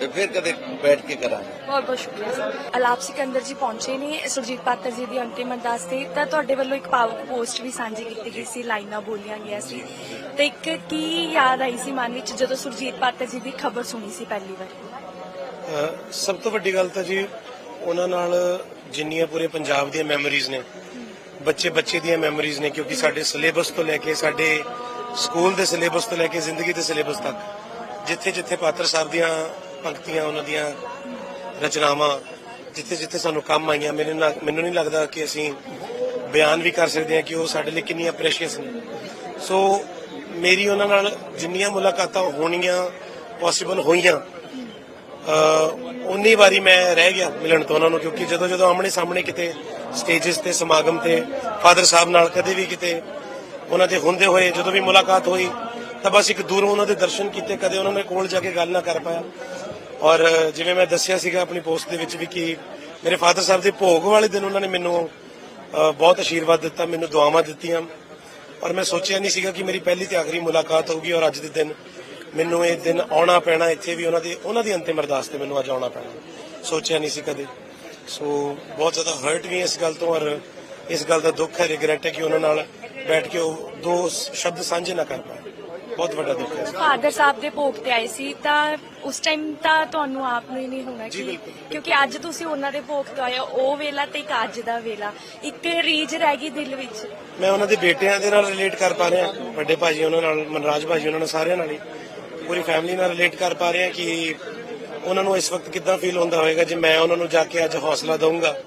ਤੇ ਫਿਰ ਕਦੇ ਬੈਠ ਕੇ ਕਰਾਂਗੇ। ਬਹੁਤ ਬਹੁਤ ਸ਼ੁਕਰੀਆ ਸਰ। ਅਲਾਪ ਸਿਕੰਦਰ ਜੀ ਪਹੁੰਚੇ ਨੇ ਸੁਰਜੀਤ ਪਾਤਰ ਜੀ ਦੀ ਅੰਤਿਮ ਅਰਦਾਸ ਤੇ ਤਾਂ ਤੁਹਾਡੇ ਵੱਲੋਂ ਇੱਕ ਭਾਵੁਕ ਪੋਸਟ ਵੀ ਸਾਂਝੀ ਕੀਤੀ ਗਈ ਸੀ ਲਾਈਨਾਂ ਬੋਲੀਆਂ ਗਿਆ ਸੀ। ਤੇ ਇੱਕ ਕੀ ਯਾਦ ਆਈ ਸੀ ਮਨ ਵਿੱਚ ਜਦੋਂ ਸੁਰਜੀਤ ਪਾਤਰ ਜੀ ਦੀ ਖਬਰ ਸੁਣੀ ਸੀ ਪਹਿਲੀ ਵਾਰ? ਸਭ ਤੋਂ ਵੱਡੀ ਗੱਲ ਤਾਂ ਜੀ ਉਹਨਾਂ ਨਾਲ ਜਿੰਨੀਆਂ ਪੂਰੇ ਪੰਜਾਬ ਦੀਆਂ ਮੈਮਰੀਜ਼ ਨੇ ਬੱਚੇ ਬੱਚੇ ਦੀਆਂ ਮੈਮਰੀਜ਼ ਨੇ ਕਿਉਂਕਿ ਸਾਡੇ ਸਿਲੇਬਸ ਤੋਂ ਲੈ ਕੇ ਸਾਡੇ ਸਕੂਲ ਦੇ ਸਿਲੇਬਸ ਤੋਂ ਲੈ ਕੇ ਜ਼ਿੰਦਗੀ ਦੇ ਸਿਲੇਬਸ ਤੱਕ ਜਿੱਥੇ ਜਿੱਥੇ ਪਾਤਰ ਸਾਹਿਬ ਦੀਆਂ ਪੰਕਤੀਆਂ, ਉਹਨਾਂ ਦੀਆਂ ਰਚਨਾਵਾਂ, ਜਿੱਥੇ ਜਿੱਥੇ ਸਾਨੂੰ ਕੰਮ ਆਈਆਂ, ਮੈਨੂੰ ਨਾ- ਮੈਨੂੰ ਨਹੀਂ ਲੱਗਦਾ ਕਿ ਅਸੀਂ ਬਿਆਨ ਵੀ ਕਰ ਸਕਦੇ ਹਾਂ ਕਿ ਉਹ ਸਾਡੇ ਲਈ ਕਿੰਨੀਆਂ ਪ੍ਰੈਸ਼ੀਅਸ ਨੇ। ਸੋ ਮੇਰੀ ਉਹਨਾਂ ਨਾਲ ਜਿੰਨੀਆਂ ਮੁਲਾਕਾਤਾਂ ਹੋਣੀਆਂ ਪੋਸੀਬਲ ਹੋਈਆਂ ਉਨੀ ਵਾਰੀ ਮੈਂ ਰਹਿ ਗਿਆ ਮਿਲਣ ਤੋਂ ਉਹਨਾਂ ਨੂੰ, ਕਿਉਂਕਿ ਜਦੋਂ ਜਦੋਂ ਆਮਣੇ ਸਾਹਮਣੇ ਕਿਤੇ ਸਟੇजेस ਤੇ, ਸਮਾਗਮ ਤੇ ਫਾਦਰ ਸਾਹਿਬ ਨਾਲ ਕਦੇ ਵੀ ਕਿਤੇ ਉਹਨਾਂ ਦੇ ਹੁੰਦੇ ਹੋਏ, ਜਦੋਂ ਵੀ ਮੁਲਾਕਾਤ ਹੋਈ ਤਾਂ ਬਸ ਇੱਕ ਦੂਰੋਂ ਉਹਨਾਂ ਦੇ ਦਰਸ਼ਨ ਕੀਤੇ, ਕਦੇ ਉਹਨਾਂ ਨੇ ਕੋਲ ਜਾ ਕੇ ਗੱਲ ਨਾ ਕਰ ਪਾਇਆ। ਔਰ ਜਿਵੇਂ ਮੈਂ ਦੱਸਿਆ ਸੀਗਾ ਆਪਣੀ ਪੋਸਟ ਦੇ ਵਿੱਚ ਵੀ ਕਿ ਮੇਰੇ ਫਾਦਰ ਸਾਹਿਬ ਦੇ ਭੋਗ ਵਾਲੇ ਦਿਨ ਉਹਨਾਂ ਨੇ ਮੈਨੂੰ ਬਹੁਤ ਆਸ਼ੀਰਵਾਦ ਦਿੱਤਾ, ਮੈਨੂੰ ਦੁਆਵਾਂ ਦਿੱਤੀਆਂ। ਔਰ ਮੈਂ ਸੋਚਿਆ ਨਹੀਂ ਸੀਗਾ ਕਿ ਮੇਰੀ ਪਹਿਲੀ ਤੇ ਆਖਰੀ ਮੁਲਾਕਾਤ ਹੋਊਗੀ ਔਰ ਅੱਜ ਦੇ ਦਿਨ ਮੈਨੂੰ ਇਹ ਦਿਨ ਆਉਣਾ ਪੈਣਾ, ਇੱਥੇ ਵੀ ਉਹਨਾਂ ਦੀ ਉਹਨਾਂ ਦੀ ਅੰਤਿਮ ਅਰਦਾਸ ਤੇ ਮੈਨੂੰ ਅੱਜ ਆਉਣਾ ਪੈਣਾ। ਸੋਚਿਆ ਨਹੀਂ ਸੀ ਕਦੇ। ਸੋ ਬਹੁਤ ਜ਼ਿਆਦਾ ਹਰਟ ਵੀ ਇਸ ਗੱਲ ਤੋਂ ਔਰ ਇਸ ਗੱਲ ਦਾ ਦੁੱਖ ਹੈ ਰਿਗਰੈਟ ਹੈ ਕਿ ਉਹਨਾਂ ਨਾਲ ਬੈਠ ਕੇ ਉਹ ਦੋ ਸ਼ਬਦ ਸਾਂਝੇ ਨਾ ਕਰ ਪਾਏ। ਬਹੁਤ ਵੱਡਾ ਦੁੱਖ ਹੈ। ਫਾਦਰ ਸਾਹਿਬ ਦੇ ਭੋਗ ਤੇ ਆਏ ਸੀ ਤਾਂ ਉਸ ਟਾਈਮ ਤਾਂ ਤੁਹਾਨੂੰ ਆਪ ਨੂੰ ਹੀ ਨਹੀਂ ਹੋਣਾ ਕਿ। ਕਿਉਂਕਿ ਅੱਜ ਤੁਸੀਂ ਉਹਨਾਂ ਦੇ ਭੋਗ ਤੇ ਆਏ ਹੋ ਉਹ ਵੇਲਾ ਤੇ ਇੱਕ ਅੱਜ ਦਾ ਵੇਲਾ। ਇੱਕ ਰੀਜ ਰਹਿ ਗਈ ਦਿਲ ਵਿੱਚ। ਮੈਂ ਉਹਨਾਂ ਦੇ ਬੇਟਿਆਂ ਦੇ ਨਾਲ ਰਿਲੇਟ ਕਰ ਪਾ ਰਿਹਾ ਵੱਡੇ ਭਾਜੀ ਉਹਨਾਂ ਨਾਲ ਮਨਰਾਜ ਭਾਜੀ ਉਹਨਾਂ ਨਾਲ ਸਾਰਿਆਂ ਨਾਲ ਹੀ। ਪੂਰੀ ਫੈਮਿਲੀ ਨਾਲ ਰਿਲੇਟ ਕਰ ਪਾ ਰਿਹਾ ਕਿ ਉਹਨਾਂ ਨੂੰ ਇਸ ਵਕਤ ਕਿੱਦਾਂ ਫੀਲ ਹੁੰਦਾ ਹੋਵੇਗਾ ਜੇ ਮੈਂ ਉਹਨਾਂ ਨੂੰ ਜਾ ਕੇ ਅੱਜ ਹੌਸਲਾ ਦਊਂਗਾ।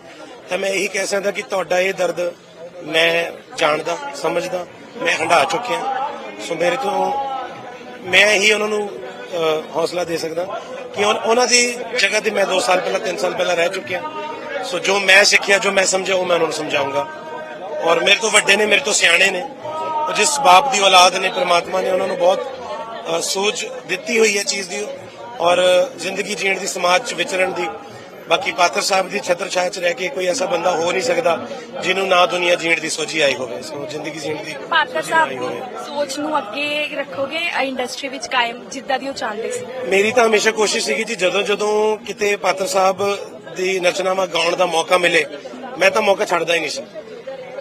ਤਾਂ ਮੈਂ ਇਹੀ ਕਹਿ ਸਕਦਾ ਕਿ ਤੁਹਾਡਾ ਇਹ ਦਰਦ ਮੈਂ ਜਾਣਦਾ ਸਮਝਦਾ ਮੈਂ ਹੰਢਾ ਚੁੱਕਿਆ। ਸੋ ਮੇਰੇ ਤੋਂ ਮੈਂ ਹੀ ਉਹਨਾਂ ਨੂੰ ਹੌਸਲਾ ਦੇ ਸਕਦਾ ਕਿ ਉਹਨਾਂ ਦੀ ਜਗ੍ਹਾ ਤੇ ਮੈਂ 2 ਸਾਲ ਪਹਿਲਾਂ 3 ਸਾਲ ਪਹਿਲਾਂ ਰਹਿ ਚੁੱਕਿਆ। ਸੋ ਜੋ ਮੈਂ ਸਿੱਖਿਆ ਜੋ ਮੈਂ ਸਮਝਿਆ ਉਹ ਮੈਂ ਉਹਨਾਂ ਨੂੰ ਸਮਝਾਉਂਗਾ। ਔਰ ਮੇਰੇ ਤੋਂ ਵੱਡੇ ਨੇ ਮੇਰੇ ਤੋਂ ਸਿਆਣੇ ਨੇ। ਜਿਸ ਬਾਪ ਦੀ ਔਲਾਦ ਨੇ ਪ੍ਰਮਾਤਮਾ ਨੇ ਉਹਨਾਂ ਨੂੰ ਬਹੁਤ ਅ, ਦਿੱਤੀ ਹੋਈ ਹੈ ਚੀਜ਼ ਦੀ। ਔਰ ਜ਼ਿੰਦਗੀ ਜੀਣ ਦੀ ਸਮਾਜ 'ਚ ਵਿਚਰਨ ਦੀ ਬਾਕੀ ਪਾਤਰ ਸਾਹਿਬ ਦੀ ਛਤਰ ਛਾਇਆ 'ਚ ਰਹਿ ਕੇ ਕੋਈ ਐਸਾ ਬੰਦਾ ਹੋ ਨਹੀਂ ਸਕਦਾ ਜਿਹਨੂੰ ਨਾ ਦੁਨੀਆ ਜੀਣ ਦੀ ਸੋਝੀ ਆਈ ਹੋਵੇ ਸੋ ਜ਼ਿੰਦਗੀ ਜੀਣ ਦੀ ਪਾਤਰ ਸਾਹਿਬ ਸੋਚ ਨੂੰ ਅੱਗੇ ਰੱਖੋਗੇ ਇੰਡਸਟਰੀ ਵਿੱਚ ਕਾਇਮ ਜਿੱਦਾਂ ਦੀ ਉਹ ਚਾਹੁੰਦੇ ਸੀ? ਮੇਰੀ ਤਾਂ ਹਮੇਸ਼ਾ ਕੋਸ਼ਿਸ਼ ਸੀਗੀ ਜੀ ਜਦੋਂ ਜਦੋਂ ਕਿਤੇ ਪਾਤਰ ਸਾਹਿਬ ਦੀ ਨਚਨਾਵਾ ਗਾਉਣ ਦਾ ਮੌਕਾ ਮਿਲੇ ਮੈਂ ਤਾਂ ਮੌਕਾ ਛੱਡਦਾ ਹੀ ਨਹੀਂ ਸੀ।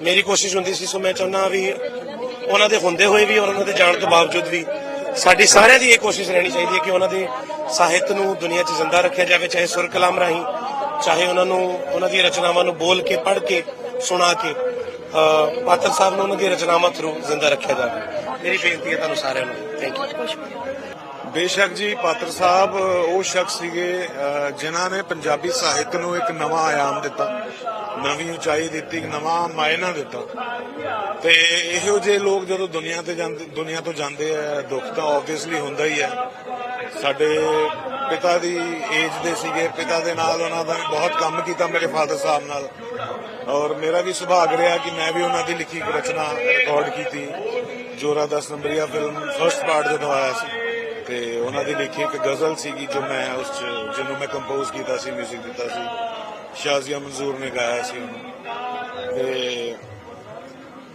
ਮੇਰੀ ਕੋਸ਼ਿਸ਼ ਹੁੰਦੀ ਸੀ ਸੋ ਮੈਂ ਚਾਹੁੰਦਾ ਵੀ ਉਹਨਾਂ ਦੇ ਹੁੰਦੇ ਹੋਏ ਵੀ ਔਰ ਉਹਨਾਂ ਦੇ ਜਾਣ ਤੋਂ ਬਾਵਜੂਦ ਵੀ ਸਾਡੀ ਸਾਰਿਆਂ ਦੀ ਇਹ ਕੋਸ਼ਿਸ਼ ਰਹਿਣੀ ਚਾਹੀਦੀ ਹੈ ਕਿ ਉਹਨਾਂ ਦੇ ਸਾਹਿਤ ਨੂੰ ਦੁਨੀਆ 'ਚ ਜ਼ਿੰਦਾ ਰੱਖਿਆ ਜਾਵੇ ਚਾਹੇ ਸੁਰ ਕਲਾਮ ਰਾਹੀਂ ਚਾਹੇ ਉਹਨਾਂ ਨੂੰ ਉਹਨਾਂ ਦੀਆਂ ਰਚਨਾਵਾਂ ਨੂੰ ਬੋਲ ਕੇ ਪੜ੍ਹ ਕੇ ਸੁਣਾ ਕੇ ਪਾਤਰ ਸਾਹਿਬ ਨੂੰ ਉਹਨਾਂ ਦੀਆਂ ਰਚਨਾਵਾਂ ਥਰੂ ਜ਼ਿੰਦਾ ਰੱਖਿਆ ਜਾਵੇ। ਮੇਰੀ ਬੇਨਤੀ ਹੈ ਤੁਹਾਨੂੰ ਸਾਰਿਆਂ ਨੂੰ। ਥੈਂਕ ਯੂ ਬੇਸ਼ੱਕ ਜੀ ਪਾਤਰ ਸਾਹਿਬ ਉਹ ਸ਼ਖਸ ਸੀਗੇ ਅਹ, ਜਿਨ੍ਹਾਂ ਨੇ ਪੰਜਾਬੀ ਸਾਹਿਤ ਨੂੰ ਇੱਕ ਨਵਾਂ ਆਯਾਮ ਦਿੱਤਾ। ਨਵੀਂ ਉਚਾਈ ਦਿੱਤੀ, ਨਵਾਂ ਮਾਇਨਾ ਦਿੱਤਾ। ਤੇ ਇਹੋ ਜਿਹੇ ਲੋਕ ਜਦੋਂ ਦੁਨੀਆ ਤੇ ਜਾਂਦੇ, ਦੁਨੀਆ ਤੋਂ ਜਾਂਦੇ ਆ, ਦੁੱਖ ਤਾਂ ਆਬਵੀਅਸਲੀ ਹੁੰਦਾ ਹੀ ਹੈ। ਸਾਡੇ ਪਿਤਾ ਦੀ ਏਜ ਦੇ ਸੀਗੇ, ਪਿਤਾ ਦੇ ਨਾਲ ਉਹਨਾਂ ਦਾ ਬਹੁਤ ਕੰਮ ਕੀਤਾ ਮੇਰੇ ਫਾਦਰ ਸਾਹਿਬ ਨਾਲ। ਔਰ ਮੇਰਾ ਵੀ ਸੁਭਾਗ ਰਿਹਾ ਕਿ ਮੈਂ ਵੀ ਉਹਨਾਂ ਦੀ ਲਿਖੀ ਰਚਨਾ ਰਿਕਾਰਡ ਕੀਤੀ। Jora 10 Numbaria film first part ਜਦੋਂ ਆਇਆ ਸੀ, ਤੇ ਉਹਨਾਂ ਦੀ ਲਿਖੀ ਇੱਕ ਗਜ਼ਲ ਸੀਗੀ ਜੋ ਮੈਂ ਉਸ ਚ, ਜਿਹਨੂੰ ਮੈਂ ਕੰਪੋਜ਼ ਕੀਤਾ ਸੀ 뮤직 ਦਿੱਤਾ ਸੀ। ਸ਼ਾਜ਼ੀਆ ਮਨਜ਼ੂਰ ਨੇ ਗਾਇਆ ਸੀ ਉਹਨੂੰ। ਤੇ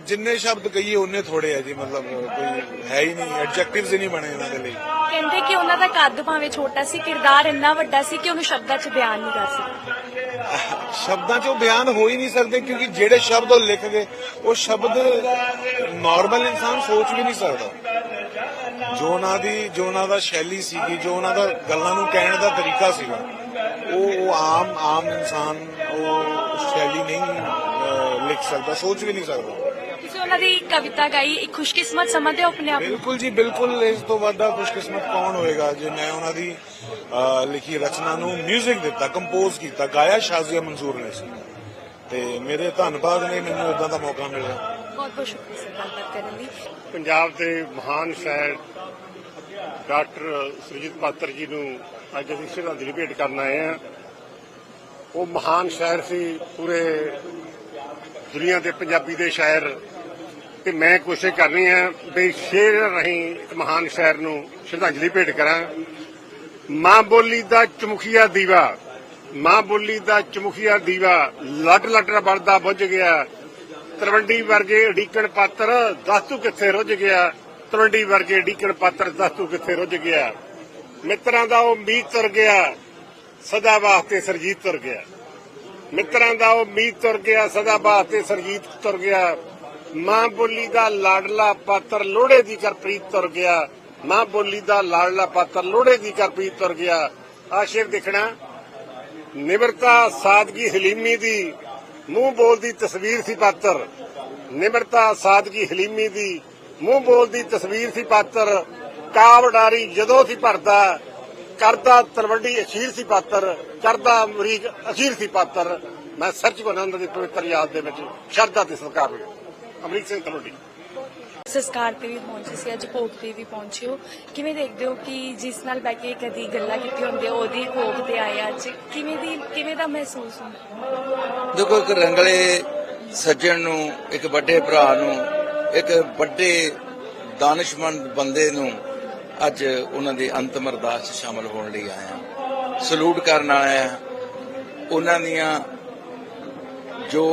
ਜਿੰਨੇ ਸ਼ਬਦ ਕਹੀਏ ਉਹਨੇ ਥੋੜੇ ਆ ਜੀ ਮਤਲਬ ਕੋਈ ਹੈ ਹੀ ਨਹੀਂ ਐਡਜੈਕਟਿਵਸ ਹੀ ਨਹੀਂ ਬਣੇ ਇਹਨਾਂ ਦੇ ਲਈ। ਕਹਿੰਦੇ ਕਿ ਉਹਨਾਂ ਦਾ ਕੱਦ ਭਾਵੇਂ ਛੋਟਾ ਸੀ ਕਿਰਦਾਰ ਇੰਨਾ ਵੱਡਾ ਸੀ ਕਿ ਉਹਨੂੰ ਸ਼ਬਦਾਂ 'ਚ ਬਿਆਨ ਨਹੀਂ ਕਰ ਸਕਦੇ। ਸ਼ਬਦਾਂ 'ਚ ਉਹ ਬਿਆਨ ਹੋ ਹੀ ਨਹੀਂ ਸਕਦੇ ਕਿਉਂਕਿ ਜਿਹੜੇ ਸ਼ਬਦ ਉਹ ਲਿਖ ਗਏ ਉਹ ਸ਼ਬਦ ਨਾਰਮਲ ਇਨਸਾਨ ਸੋਚ ਵੀ ਨਹੀਂ ਸਕਦਾ। ਜੋ ਉਹਨਾਂ ਦੀ ਜੋ ਉਹਨਾਂ ਦਾ ਸ਼ੈਲੀ ਸੀਗੀ ਜੋ ਉਹਨਾਂ ਦਾ ਗੱਲਾਂ ਨੂੰ ਕਹਿਣ ਦਾ ਤਰੀਕਾ ਸੀਗਾ ਉਹ ਉਹ ਆਮ ਆਮ ਇਨਸਾਨ ਉਹ ਸ਼ੈਲੀ ਨਹੀਂ ਲਿਖ ਸਕਦਾ ਸੋਚ ਵੀ ਨਹੀਂ ਸਕਦਾ। ਤੁਸੀਂ ਉਹਨਾਂ ਦੀ ਕਵਿਤਾ ਗਾਈ ਇੱਕ ਖੁਸ਼ਕਿਸਮਤ ਸਮਝਦੇ ਹੋ ਆਪਣੇ ਆਪ ਨੂੰ? ਬਿਲਕੁਲ ਜੀ ਬਿਲਕੁਲ ਇਸ ਤੋਂ ਵੱਡਾ ਖੁਸ਼ਕਿਸਮਤ ਕੌਣ ਹੋਏਗਾ? ਜੇ ਮੈਂ ਉਹਨਾਂ ਦੀ ਲਿਖੀ ਰਚਨਾ ਨੂੰ 뮤직 ਦਿੱਤਾ ਕੰਪੋਜ਼ ਕੀਤਾ ਗਾਇਆ ਸ਼ਾਜ਼ੀਆ ਮਨਜ਼ੂਰ ਨੇ ਸੀ ਤੇ ਮੇਰੇ ਧੰਨਵਾਦ ਨੇ ਮੈਨੂੰ ਇਦਾਂ ਦਾ ਮੌਕਾ ਮਿਲਿਆ। ਬਹੁਤ ਬਹੁਤ ਸ਼ੁਕਰੀਆ ਸਰ ਗੱਲਬਾਤ ਕਰਨ ਲਈ। ਪੰਜਾਬ ਦੇ ਮਹਾਨ ਸ਼ਾਇਰ ਡਾਕਟਰ ਸੁਰਜੀਤ ਪਾਤਰ ਜੀ ਨੂੰ ਅੱਜ ਅਸੀਂ ਸ਼ਰਧਾਂਜਲੀ ਭੇਟ ਕਰਨ ਆਏ ਹਾਂ। ਉਹ ਮਹਾਨ ਸ਼ਾਇਰ ਸੀ, ਪੂਰੇ ਦੁਨੀਆ ਦੇ ਪੰਜਾਬੀ ਦੇ ਸ਼ਾਇਰ। ਤੇ ਮੈਂ ਕੋਸ਼ਿਸ਼ ਕਰਨੀ ਹੈ ਵੀ ਸ਼ੇਰ ਰਹੀ ਇੱਕ ਮਹਾਨ ਸ਼ਾਇਰ ਨੂੰ ਸ਼ਰਧਾਂਜਲੀ ਭੇਟ ਕਰਾਂ। ਮਾਂ ਬੋਲੀ ਦਾ ਚਮੁਖੀਆ ਦੀਵਾ, ਮਾਂ ਬੋਲੀ ਦਾ ਚਮੁਖੀਆ ਦੀਵਾ, ਲੱਟ ਲੱਟ ਬਲਦਾ ਬੁੱਝ ਗਿਆ। ਤਰਵੰਡੀ ਵਰਗੇ ਢੀਕਣ ਪਾਤਰ, ਦਸ ਤੂੰ ਕਿੱਥੇ ਰੁੱਝ ਗਿਆ? ਤਰਵੰਡੀ ਵਰਗੇ ਢੀਕਣ ਪਾਤਰ, ਦਸ ਤੂੰ ਕਿੱਥੇ ਰੁੱਝ ਗਿਆ? ਮਿੱਤਰਾਂ ਦਾ ਉਹ ਮੀਤ ਤੁਰ ਗਿਆ, ਸਦਾ ਵਾਸਤੇ ਸਰਜੀਤ ਤੁਰ ਗਿਆ। ਮਿੱਤਰਾਂ ਦਾ ਉਹ ਮੀਤ ਤੁਰ ਗਿਆ, ਸਦਾ ਵਾਸਤੇ ਸਰਜੀਤ ਤੁਰ ਗਿਆ। ਮਾਂ ਬੋਲੀ ਦਾ ਲਾਡਲਾ ਪਾਤਰ ਲੋੜੇ ਦੀ ਕਰਪ੍ਰੀਤ ਤੁਰ ਗਿਆ। ਮਾਂ ਬੋਲੀ ਦਾ ਲਾਡਲਾ ਪਾਤਰ ਲੋੜੇ ਦੀ ਕਰਪ੍ਰੀਤ ਤੁਰ ਗਿਆ। ਆਸ਼ਿਰ ਦੇਖਣਾ। ਨਿਮਰਤਾ, ਸਾਦਗੀ, ਹਲੀਮੀ ਦੀ ਮੂੰਹ ਬੋਲਦੀ ਤਸਵੀਰ ਸੀ ਪਾਤਰ। ਨਿਮਰਤਾ, ਸਾਦਗੀ, ਹਲੀਮੀ ਦੀ ਮੂੰਹ ਬੋਲਦੀ ਤਸਵੀਰ ਸੀ ਪਾਤਰ। ਕਾਵਡਾਰੀ ਜਦੋਂ ਸੀ ਭਰਦਾ ਕਰਦਾ ਤਲਵੰਡੀ ਅਖੀਰ ਸੀ ਪਾਤਰ ਕਰਦਾ ਅਮਰੀਕ ਅਖੀਰ ਸੀ ਪਾਤਰ ਮੈਂ ਸਰਚ ਆਨੰਦ ਦੀ ਪਵਿੱਤਰ ਯਾਦ ਦੇ ਵਿੱਚ ਸ਼ਰਧਾ ਤੇ ਸਤਿਕਾਰ ਹੋਇਆ ਅਮਰੀਕ ਸਿੰਘ ਤਲਵੰਡੀ। ਸੰਸਕਾਰ ਤੇ ਵੀ ਪਹੁੰਚੇ ਸੀ ਅੱਜ ਭੋਗ ਤੇ ਵੀ ਪਹੁੰਚੇ ਹੋ। ਕਿਵੇਂ ਦੇਖਦੇ ਹੋ ਕਿ ਜਿਸ ਨਾਲ ਬੈ ਕੇ ਕਦੀ ਗੱਲਾਂ ਕੀਤੀਆਂ ਹੁੰਦੀਆਂ ਉਹਦੀ ਭੋਗ ਤੇ ਆਏ ਅੱਜ? ਕਿਵੇਂ ਦੀ ਕਿਵੇਂ ਦਾ ਮਹਿਸੂਸ ਹੁੰਦਾ? ਦੇਖੋ ਇੱਕ ਰੰਗਲੇ ਸੱਜਣ ਨੂੰ ਇੱਕ ਵੱਡੇ ਭਰਾ ਨੂੰ ਇੱਕ ਵੱਡੇ ਦਾਨਿਸ਼ਮੰਦ ਬੰਦੇ ਨੂੰ ਅੱਜ ਉਹਨਾਂ ਦੇ ਅੰਤਮ ਅਰਦਾਸ 'ਚ ਸ਼ਾਮਲ ਹੋਣ ਲਈ ਆਇਆ ਸਲੂਟ ਕਰਨ ਆਇਆ ਉਹਨਾਂ ਦੀਆਂ ਜੋ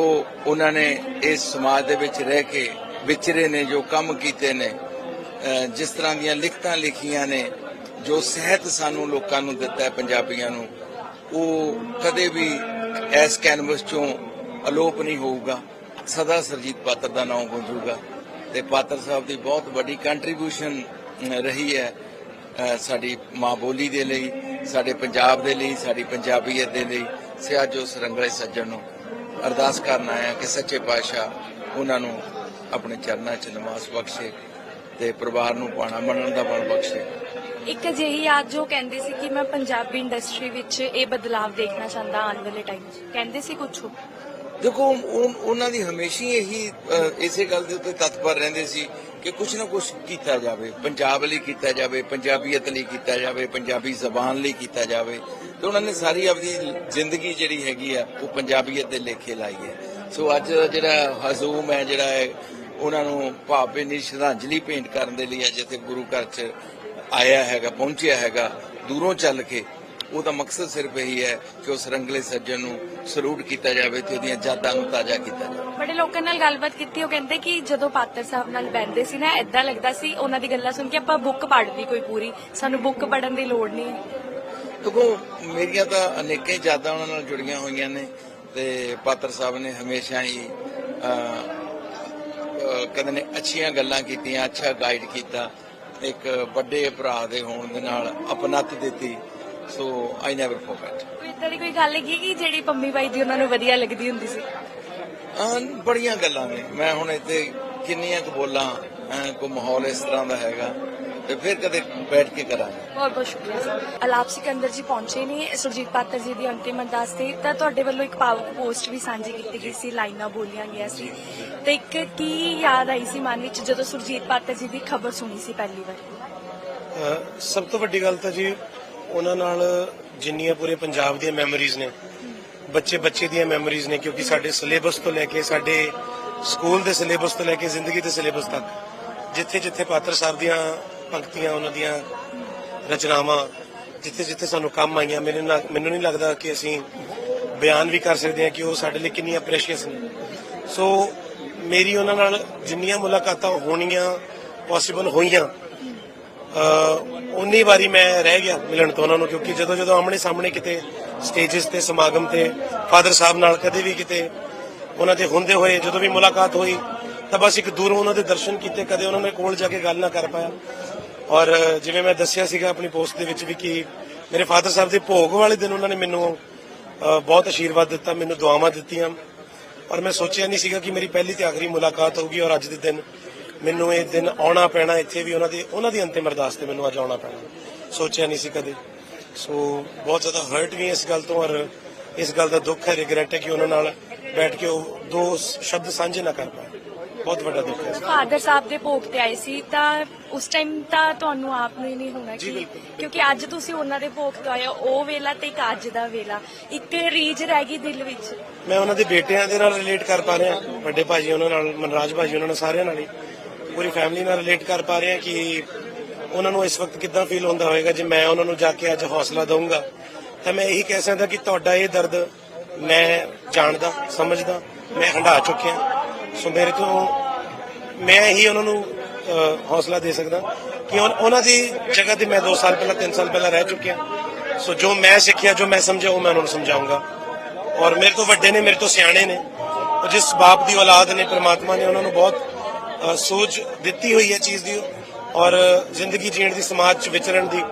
ਉਹਨਾਂ ਨੇ ਇਸ ਸਮਾਜ ਦੇ ਵਿੱਚ ਰਹਿ ਕੇ ਵਿਚਰੇ ਨੇ, ਜੋ ਕੰਮ ਕੀਤੇ ਨੇ ਜਿਸ ਤਰ੍ਹਾਂ ਦੀਆਂ ਲਿਖਤਾਂ ਲਿਖੀਆਂ ਨੇ, ਜੋ ਸਹਿਤ ਸਾਨੂੰ ਲੋਕਾਂ ਨੂੰ ਦਿੱਤਾ ਹੈ ਪੰਜਾਬੀਆਂ ਨੂੰ, ਉਹ ਕਦੇ ਵੀ ਇਸ ਕੈਨਵਸ ਚੋਂ ਅਲੋਪ ਨਹੀਂ ਹੋਊਗਾ। ਸਦਾ ਸਰਜੀਤ ਪਾਤਰ ਦਾ ਨਾਮ ਗੂੰਜੂਗਾ। ਤੇ ਪਾਤਰ ਸਾਹਿਬ ਦੀ ਬਹੁਤ ਵੱਡੀ ਕੰਟਰੀਬਿਊਸ਼ਨ ਰਹੀ ਹੈ ਸਾਡੀ ਮਾਂ ਬੋਲੀ ਦੇ ਲਈ ਸਾਡੇ ਪੰਜਾਬ ਦੇ ਲਈ ਸਾਡੀ ਪੰਜਾਬੀਅਤ ਦੇ ਲਈ ਸੇ ਅੱਜ ਉਸ ਰੰਗਲੇ ਸੱਜਣ ਨੂੰ ਅਰਦਾਸ ਕਰਨ ਆਇਆ ਕਿ ਸੱਚੇ ਪਾਤਸ਼ਾਹ ਉਹਨਾਂ ਨੂੰ ਆਪਣੇ ਚਰਨਾਂ 'ਚ ਨਿਵਾਸ ਬਖਸ਼ੇ ਤੇ ਪਰਿਵਾਰ ਨੂੰ ਪਾਣਾ ਮੰਨਣ ਦਾ ਬਲ ਬਖਸ਼ੇ। ਇੱਕ ਅਜਿਹੀ ਯਾਦ ਜੋ ਕਹਿੰਦੇ ਸੀ ਕਿ ਮੈਂ ਪੰਜਾਬੀ ਇੰਡਸਟਰੀ ਵਿੱਚ ਇਹ ਬਦਲਾਅ ਦੇਖਣਾ ਚਾਹੁੰਦਾ ਆਉਣ ਵਾਲੇ ਟਾਈਮ 'ਚ। ਕਹਿੰਦੇ ਸੀ ਕੁਝ ਦੇਖੋ ਉਹ- ਉਹਨਾਂ ਦੀ ਹਮੇਸ਼ਾ ਹੀ ਇਹੀ ਇਸੇ ਗੱਲ ਦੇ ਉੱਤੇ ਤਤਪਰ ਰਹਿੰਦੇ ਸੀ ਕਿ ਕੁਝ ਨਾ ਕੁਝ ਕੀਤਾ ਜਾਵੇ, ਪੰਜਾਬ ਲਈ ਕੀਤਾ ਜਾਵੇ, ਪੰਜਾਬੀਅਤ ਲਈ ਕੀਤਾ ਜਾਵੇ, ਪੰਜਾਬੀ ਜ਼ਬਾਨ ਲਈ ਕੀਤਾ ਜਾਵੇ, ਤੇ ਉਹਨਾਂ ਨੇ ਸਾਰੀ ਆਪਣੀ ਜ਼ਿੰਦਗੀ ਜਿਹੜੀ ਹੈਗੀ ਆ, ਉਹ ਪੰਜਾਬੀਅਤ ਦੇ ਲੇਖੇ ਲਾਈ ਹੈ। ਸੋ ਅੱਜ ਜਿਹੜਾ ਹਜ਼ੂਮ ਹੈ, ਜਿਹੜਾ ਹੈ ਉਹਨਾਂ ਨੂੰ ਭਾਵਭਿੰਨੀ ਸ਼ਰਧਾਂਜਲੀ ਭੇਂਟ ਕਰਨ ਦੇ ਲਈ ਅੱਜ ਇੱਥੇ ਗੁਰੂ ਘਰ 'ਚ ਆਇਆ ਹੈਗਾ, ਪਹੁੰਚਿਆ ਹੈਗਾ, ਦੂਰੋਂ ਚੱਲ ਕੇ ਉਹਦਾ ਮਕਸਦ ਸਿਰਫ ਇਹੀ ਹੈ ਕਿ ਉਸ ਰੰਗਲੇ ਸੱਜਣ ਨੂੰ ਸਲੂਟ ਕੀਤਾ ਜਾਵੇ ਤੇ ਉਹਦੀਆਂ ਯਾਦਾਂ ਨੂੰ ਤਾਜ਼ਾ ਕੀਤਾ ਜਾਵੇ। ਬੜੇ ਲੋਕਾਂ ਨਾਲ ਗੱਲਬਾਤ ਕੀਤੀ ਉਹ ਕਹਿੰਦੇ ਕਿ ਜਦੋਂ ਪਾਤਰ ਸਾਹਿਬ ਨਾਲ ਬੈਠਦੇ ਸੀ ਨਾ ਐਦਾਂ ਲੱਗਦਾ ਸੀ ਉਹਨਾਂ ਦੀ ਗੱਲਾਂ ਸੁਣ ਕੇ ਆਪਾਂ ਬੁੱਕ ਪੜ੍ਹਦੀ ਕੋਈ ਪੂਰੀ। ਸਾਨੂੰ ਬੁੱਕ ਪੜ੍ਹਨ ਦੀ ਲੋੜ ਨਹੀਂ। ਦੇਖੋ ਮੇਰੀਆਂ ਤਾਂ ਅਨੇਕਾਂ ਯਾਦਾਂ ਉਹਨਾਂ ਨਾਲ ਜੁੜੀਆਂ ਹੋਈਆਂ ਨੇ ਤੇ ਪਾਤਰ ਸਾਹਿਬ ਨੇ ਹਮੇਸ਼ਾ ਹੀ ਕਹਿੰਦੇ ਨੇ ਅੱਛੀਆਂ ਗੱਲਾਂ ਕੀਤੀਆਂ ਅੱਛਾ ਗਾਈਡ ਕੀਤਾ। ਇੱਕ ਵੱਡੇ ਭਰਾ ਦੇ ਹੋਣ ਦੇ ਨਾਲ ਅਪਨੱਤ ਦਿੱਤੀ। ਸੋ ਆਈ ਨੈਵਰ ਫੋਰਗੇਟ ਕੋਈ ਇਦਾਂ ਦੀ ਕੋਈ ਗੱਲ ਹੈਗੀ ਕਿ ਜਿਹੜੀ ਪੰਮੀ ਬਾਈ ਦੀ ਉਹਨਾਂ ਨੂੰ ਵਧੀਆ ਲੱਗਦੀ ਹੁੰਦੀ ਸੀ? ਹਾਂ ਬੜੀਆਂ ਗੱਲਾਂ ਨੇ। ਮੈਂ ਹੁਣ ਇੱਥੇ ਕਿੰਨੀਆਂ ਕੁ ਬੋਲਾਂ ਐਂ ਕੋਈ ਮਾਹੌਲ ਇਸ ਤਰ੍ਹਾਂ ਦਾ ਹੈਗਾ ਤੇ ਫਿਰ ਕਦੇ ਬੈਠ ਕੇ ਕਰਾਂਗੇ। ਬਹੁਤ ਬਹੁਤ ਸ਼ੁਕਰੀਆ ਸਰ। ਅਲਾਪ ਸਿਕੰਦਰ ਜੀ ਪਹੁੰਚੇ ਨੇ ਸੁਰਜੀਤ ਪਾਤਰ ਜੀ ਦੀ ਅੰਤਿਮ ਅਰਦਾਸ ਤੇ। ਤਾਂ ਤੁਹਾਡੇ ਵੱਲੋਂ ਇੱਕ ਭਾਵੁਕ ਪੋਸਟ ਵੀ ਸਾਂਝੀ ਕੀਤੀ ਗਈ ਸੀ ਲਾਈਨਾਂ ਬੋਲੀਆਂ ਗਿਆ ਸੀ। ਤੇ ਇੱਕ ਕੀ ਯਾਦ ਆਈ ਸੀ ਮਨ ਵਿੱਚ ਜਦੋਂ ਸੁਰਜੀਤ ਪਾਤਰ ਜੀ ਦੀ ਖਬਰ ਸੁਣੀ ਸੀ ਪਹਿਲੀ ਵਾਰ? ਸਭ ਤੋਂ ਵੱਡੀ ਗੱਲ ਤਾਂ ਜੀ ਉਹਨਾਂ ਨਾਲ ਜਿੰਨੀਆਂ ਪੂਰੇ ਪੰਜਾਬ ਦੀਆਂ ਮੈਮਰੀਜ਼ ਨੇ, ਬੱਚੇ ਬੱਚੇ ਦੀਆਂ ਮੈਮਰੀਜ਼ ਨੇ, ਕਿਉਂਕਿ ਸਾਡੇ ਸਿਲੇਬਸ ਤੋਂ ਲੈ ਕੇ ਸਾਡੇ ਸਕੂਲ ਦੇ ਸਿਲੇਬਸ ਤੋਂ ਲੈ ਕੇ ਜ਼ਿੰਦਗੀ ਦੇ ਸਿਲੇਬਸ ਤੱਕ, ਜਿੱਥੇ ਜਿੱਥੇ ਪਾਤਰ ਸਾਹਿਬ ਦੀਆਂ ਪੰਕਤੀਆਂ, ਉਹਨਾਂ ਦੀਆਂ ਰਚਨਾਵਾਂ, ਜਿੱਥੇ ਜਿੱਥੇ ਸਾਨੂੰ ਕੰਮ ਆਈਆਂ, ਮੈਨੂੰ ਨਾ- ਮੈਨੂੰ ਨਹੀਂ ਲੱਗਦਾ ਕਿ ਅਸੀਂ ਬਿਆਨ ਵੀ ਕਰ ਸਕਦੇ ਹਾਂ ਕਿ ਉਹ ਸਾਡੇ ਲਈ ਕਿੰਨੀਆਂ ਪ੍ਰੈਸ਼ੀਅਸ ਨੇ। ਸੋ ਮੇਰੀ ਉਹਨਾਂ ਨਾਲ ਜਿੰਨੀਆਂ ਮੁਲਾਕਾਤਾਂ ਹੋਣੀਆਂ ਪੋਸੀਬਲ ਹੋਈਆਂ ਉਨੀ ਵਾਰੀ ਮੈਂ ਰਹਿ ਗਿਆ ਮਿਲਣ ਤੋਂ ਉਹਨਾਂ ਨੂੰ, ਕਿਉਂਕਿ ਜਦੋਂ ਜਦੋਂ ਆਮਣੇ ਸਾਹਮਣੇ ਕਿਤੇ ਸਟੇजेस ਤੇ, ਸਮਾਗਮ ਤੇ ਫਾਦਰ ਸਾਹਿਬ ਨਾਲ ਕਦੇ ਵੀ ਕਿਤੇ ਉਹਨਾਂ ਦੇ ਹੁੰਦੇ ਹੋਏ, ਜਦੋਂ ਵੀ ਮੁਲਾਕਾਤ ਹੋਈ, ਤਾਂ ਬਸ ਇੱਕ ਦੂਰੋਂ ਉਹਨਾਂ ਦੇ ਦਰਸ਼ਨ ਕੀਤੇ, ਕਦੇ ਉਹਨਾਂ ਨੇ ਕੋਲ ਜਾ ਕੇ ਗੱਲ ਨਾ ਕਰ ਪਾਇਆ। ਔਰ ਜਿਵੇਂ ਮੈਂ ਦੱਸਿਆ ਸੀਗਾ ਆਪਣੀ ਪੋਸਟ ਦੇ ਵਿੱਚ ਵੀ ਕਿ ਮੇਰੇ ਫਾਦਰ ਸਾਹਿਬ ਦੇ ਭੋਗ ਵਾਲੇ ਦਿਨ ਉਹਨਾਂ ਨੇ ਮੈਨੂੰ ਬਹੁਤ ਆਸ਼ੀਰਵਾਦ ਦਿੱਤਾ, ਮੈਨੂੰ ਦੁਆਵਾਂ ਦਿੱਤੀਆਂ। ਔਰ ਮੈਂ ਸੋਚਿਆ ਨਹੀਂ ਸੀਗਾ ਕਿ ਮੇਰੀ ਪਹਿਲੀ ਤੇ ਆਖਰੀ ਮੁਲਾਕਾਤ ਹੋਊਗੀ ਔਰ ਅੱਜ ਦੇ ਦਿਨ ਮੈਨੂੰ ਇਹ ਦਿਨ ਆਉਣਾ ਪੈਣਾ ਇੱਥੇ ਵੀ ਉਹਨਾਂ ਦੀ ਉਹਨਾਂ ਦੀ ਅੰਤਿਮ ਅਰਦਾਸ ਤੇ ਮੈਨੂੰ ਅੱਜ ਆਉਣਾ ਪੈਣਾ। ਸੋਚਿਆ ਨਹੀਂ ਸੀ ਕਦੇ। ਸੋ ਬਹੁਤ ਜ਼ਿਆਦਾ ਹਰਟ ਵੀ ਇਸ ਗੱਲ ਤੋਂ ਔਰ ਇਸ ਗੱਲ ਦਾ ਦੁੱਖ ਹੈ ਰਿਗਰੈਟ ਹੈ ਕਿ ਉਹਨਾਂ ਨਾਲ ਬੈਠ ਕੇ ਉਹ ਦੋ ਸ਼ਬਦ ਸਾਂਝੇ ਨਾ ਕਰ ਪਾਏ। ਬਹੁਤ ਵੱਡਾ ਦੁੱਖ ਹੈ। ਫਾਦਰ ਸਾਹਿਬ ਦੇ ਭੋਗ ਤੇ ਆਏ ਸੀ ਤਾਂ ਉਸ ਟਾਈਮ ਤਾਂ ਤੁਹਾਨੂੰ ਆਪ ਨੂੰ ਹੀ ਨਹੀਂ ਹੋਣਾ ਕਿ। ਕਿਉਂਕਿ ਅੱਜ ਤੁਸੀਂ ਉਹਨਾਂ ਦੇ ਭੋਗ ਤੇ ਆਏ ਹੋ ਉਹ ਵੇਲਾ ਤੇ ਇੱਕ ਅੱਜ ਦਾ ਵੇਲਾ। ਇੱਕ ਰੀਜ ਰਹਿ ਗਈ ਦਿਲ ਵਿੱਚ। ਮੈਂ ਉਹਨਾਂ ਦੇ ਬੇਟਿਆਂ ਦੇ ਨਾਲ ਰਿਲੇਟ ਕਰ ਪਾ ਰਿਹਾ ਵੱਡੇ ਭਾਜੀ ਉਹਨਾਂ ਨਾਲ ਮਨਰਾਜ ਭਾਜੀ ਉਹਨਾਂ ਨਾਲ ਸਾਰਿਆਂ ਨਾਲ ਹੀ। ਪੂਰੀ ਫੈਮਿਲੀ ਨਾਲ ਰਿਲੇਟ ਕਰ ਪਾ ਰਹੇ ਹਾਂ ਕਿ ਉਹਨਾਂ ਨੂੰ ਇਸ ਵਕਤ ਕਿੱਦਾਂ ਫੀਲ ਹੁੰਦਾ ਹੋਵੇਗਾ ਜੇ ਮੈਂ ਉਹਨਾਂ ਨੂੰ ਜਾ ਕੇ ਅੱਜ ਹੌਸਲਾ ਦਊਂਗਾ। ਤਾਂ ਮੈਂ ਇਹੀ ਕਹਿ ਸਕਦਾ ਕਿ ਤੁਹਾਡਾ ਇਹ ਦਰਦ ਮੈਂ ਜਾਣਦਾ, ਸਮਝਦਾ, ਮੈਂ ਹੰਢਾ ਚੁੱਕਿਆ। ਸੋ ਮੇਰੇ ਤੋਂ ਮੈਂ ਹੀ ਉਹਨਾਂ ਨੂੰ ਹੌਸਲਾ ਦੇ ਸਕਦਾ ਕਿ ਉਨ- ਉਹਨਾਂ ਦੀ ਜਗ੍ਹਾ ਤੇ ਮੈਂ 2 ਸਾਲ ਪਹਿਲਾਂ 3 ਸਾਲ ਪਹਿਲਾਂ ਰਹਿ ਚੁੱਕਿਆ। ਸੋ ਜੋ ਮੈਂ ਸਿੱਖਿਆ, ਜੋ ਮੈਂ ਸਮਝਿਆ, ਉਹ ਮੈਂ ਉਹਨਾਂ ਨੂੰ ਸਮਝਾਉਂਗਾ। ਔਰ ਮੇਰੇ ਤੋਂ ਵੱਡੇ ਨੇ, ਮੇਰੇ ਤੋਂ ਸਿਆਣੇ ਨੇ। ਜਿਸ ਬਾਪ ਦੀ ਔਲਾਦ ਨੇ, ਪ੍ਰਮਾਤਮਾ ਨੇ ਉਹਨਾਂ ਨੂੰ ਬਹੁਤ ਸੂਝ ਦਿੱਤੀ ਹੋਈ ਹੈ ਚੀਜ਼ ਦੀ ਔਰ ਜ਼ਿੰਦਗੀ ਜੀਣ ਦੀ ਸਮਾਜ ਚ ਵਿਚਰਨ ਦੀ।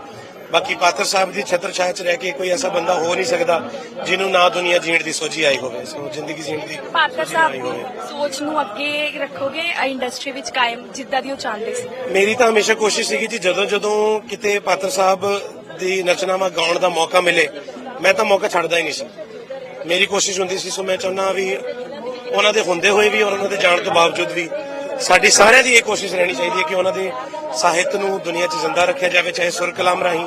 ਬਾਕੀ ਪਾਤਰ ਸਾਹਿਬ ਦੀ ਛਤਰ ਛਾਇਆ ਚ ਰਹਿ ਕੇ ਕੋਈ ਐਸਾ ਬੰਦਾ ਹੋ ਨਹੀਂ ਸਕਦਾ ਜਿਹਨੂੰ ਨਾ ਦੁਨੀਆ ਜੀਣ ਦੀ ਸੋਝੀ ਆਈ ਹੋਵੇ। ਸੋ ਜ਼ਿੰਦਗੀ ਜੀਣ ਦੀ ਪਾਤਰ ਸਾਹਿਬ ਸੋਚ ਨੂੰ ਅੱਗੇ ਰੱਖੋਗੇ ਇੰਡਸਟਰੀ ਵਿੱਚ ਕਾਇਮ ਜਿੱਦਾਂ ਦੀ ਉਹ ਚਾਹੁੰਦੇ ਸੀ? ਮੇਰੀ ਤਾਂ ਹਮੇਸ਼ਾ ਕੋਸ਼ਿਸ਼ ਸੀਗੀ ਜੀ ਜਦੋਂ ਜਦੋਂ ਕਿਤੇ ਪਾਤਰ ਸਾਹਿਬ ਦੀ ਨਚਨਾਵਾ ਗਾਉਣ ਦਾ ਮੌਕਾ ਮਿਲੇ ਮੈਂ ਤਾਂ ਮੌਕਾ ਛੱਡਦਾ ਹੀ ਨਹੀਂ ਸੀ। ਮੇਰੀ ਕੋਸ਼ਿਸ਼ ਹੁੰਦੀ ਸੀ ਸੋ ਮੈਂ ਚਾਹੁੰਦਾ ਵੀ ਉਹਨਾਂ ਦੇ ਹੁੰਦੇ ਹੋਏ ਵੀ ਔਰ ਉਹਨਾਂ ਦੇ ਜਾਣ ਤੋਂ ਬਾਵਜੂਦ ਵੀ ਸਾਡੀ ਸਾਰਿਆਂ ਦੀ ਇਹ ਕੋਸ਼ਿਸ਼ ਰਹਿਣੀ ਚਾਹੀਦੀ ਹੈ ਕਿ ਉਹਨਾਂ ਦੇ ਸਾਹਿਤ ਨੂੰ ਦੁਨੀਆ 'ਚ ਜ਼ਿੰਦਾ ਰੱਖਿਆ ਜਾਵੇ, ਚਾਹੇ ਸੁਰ ਕਲਾਮ ਰਾਹੀਂ,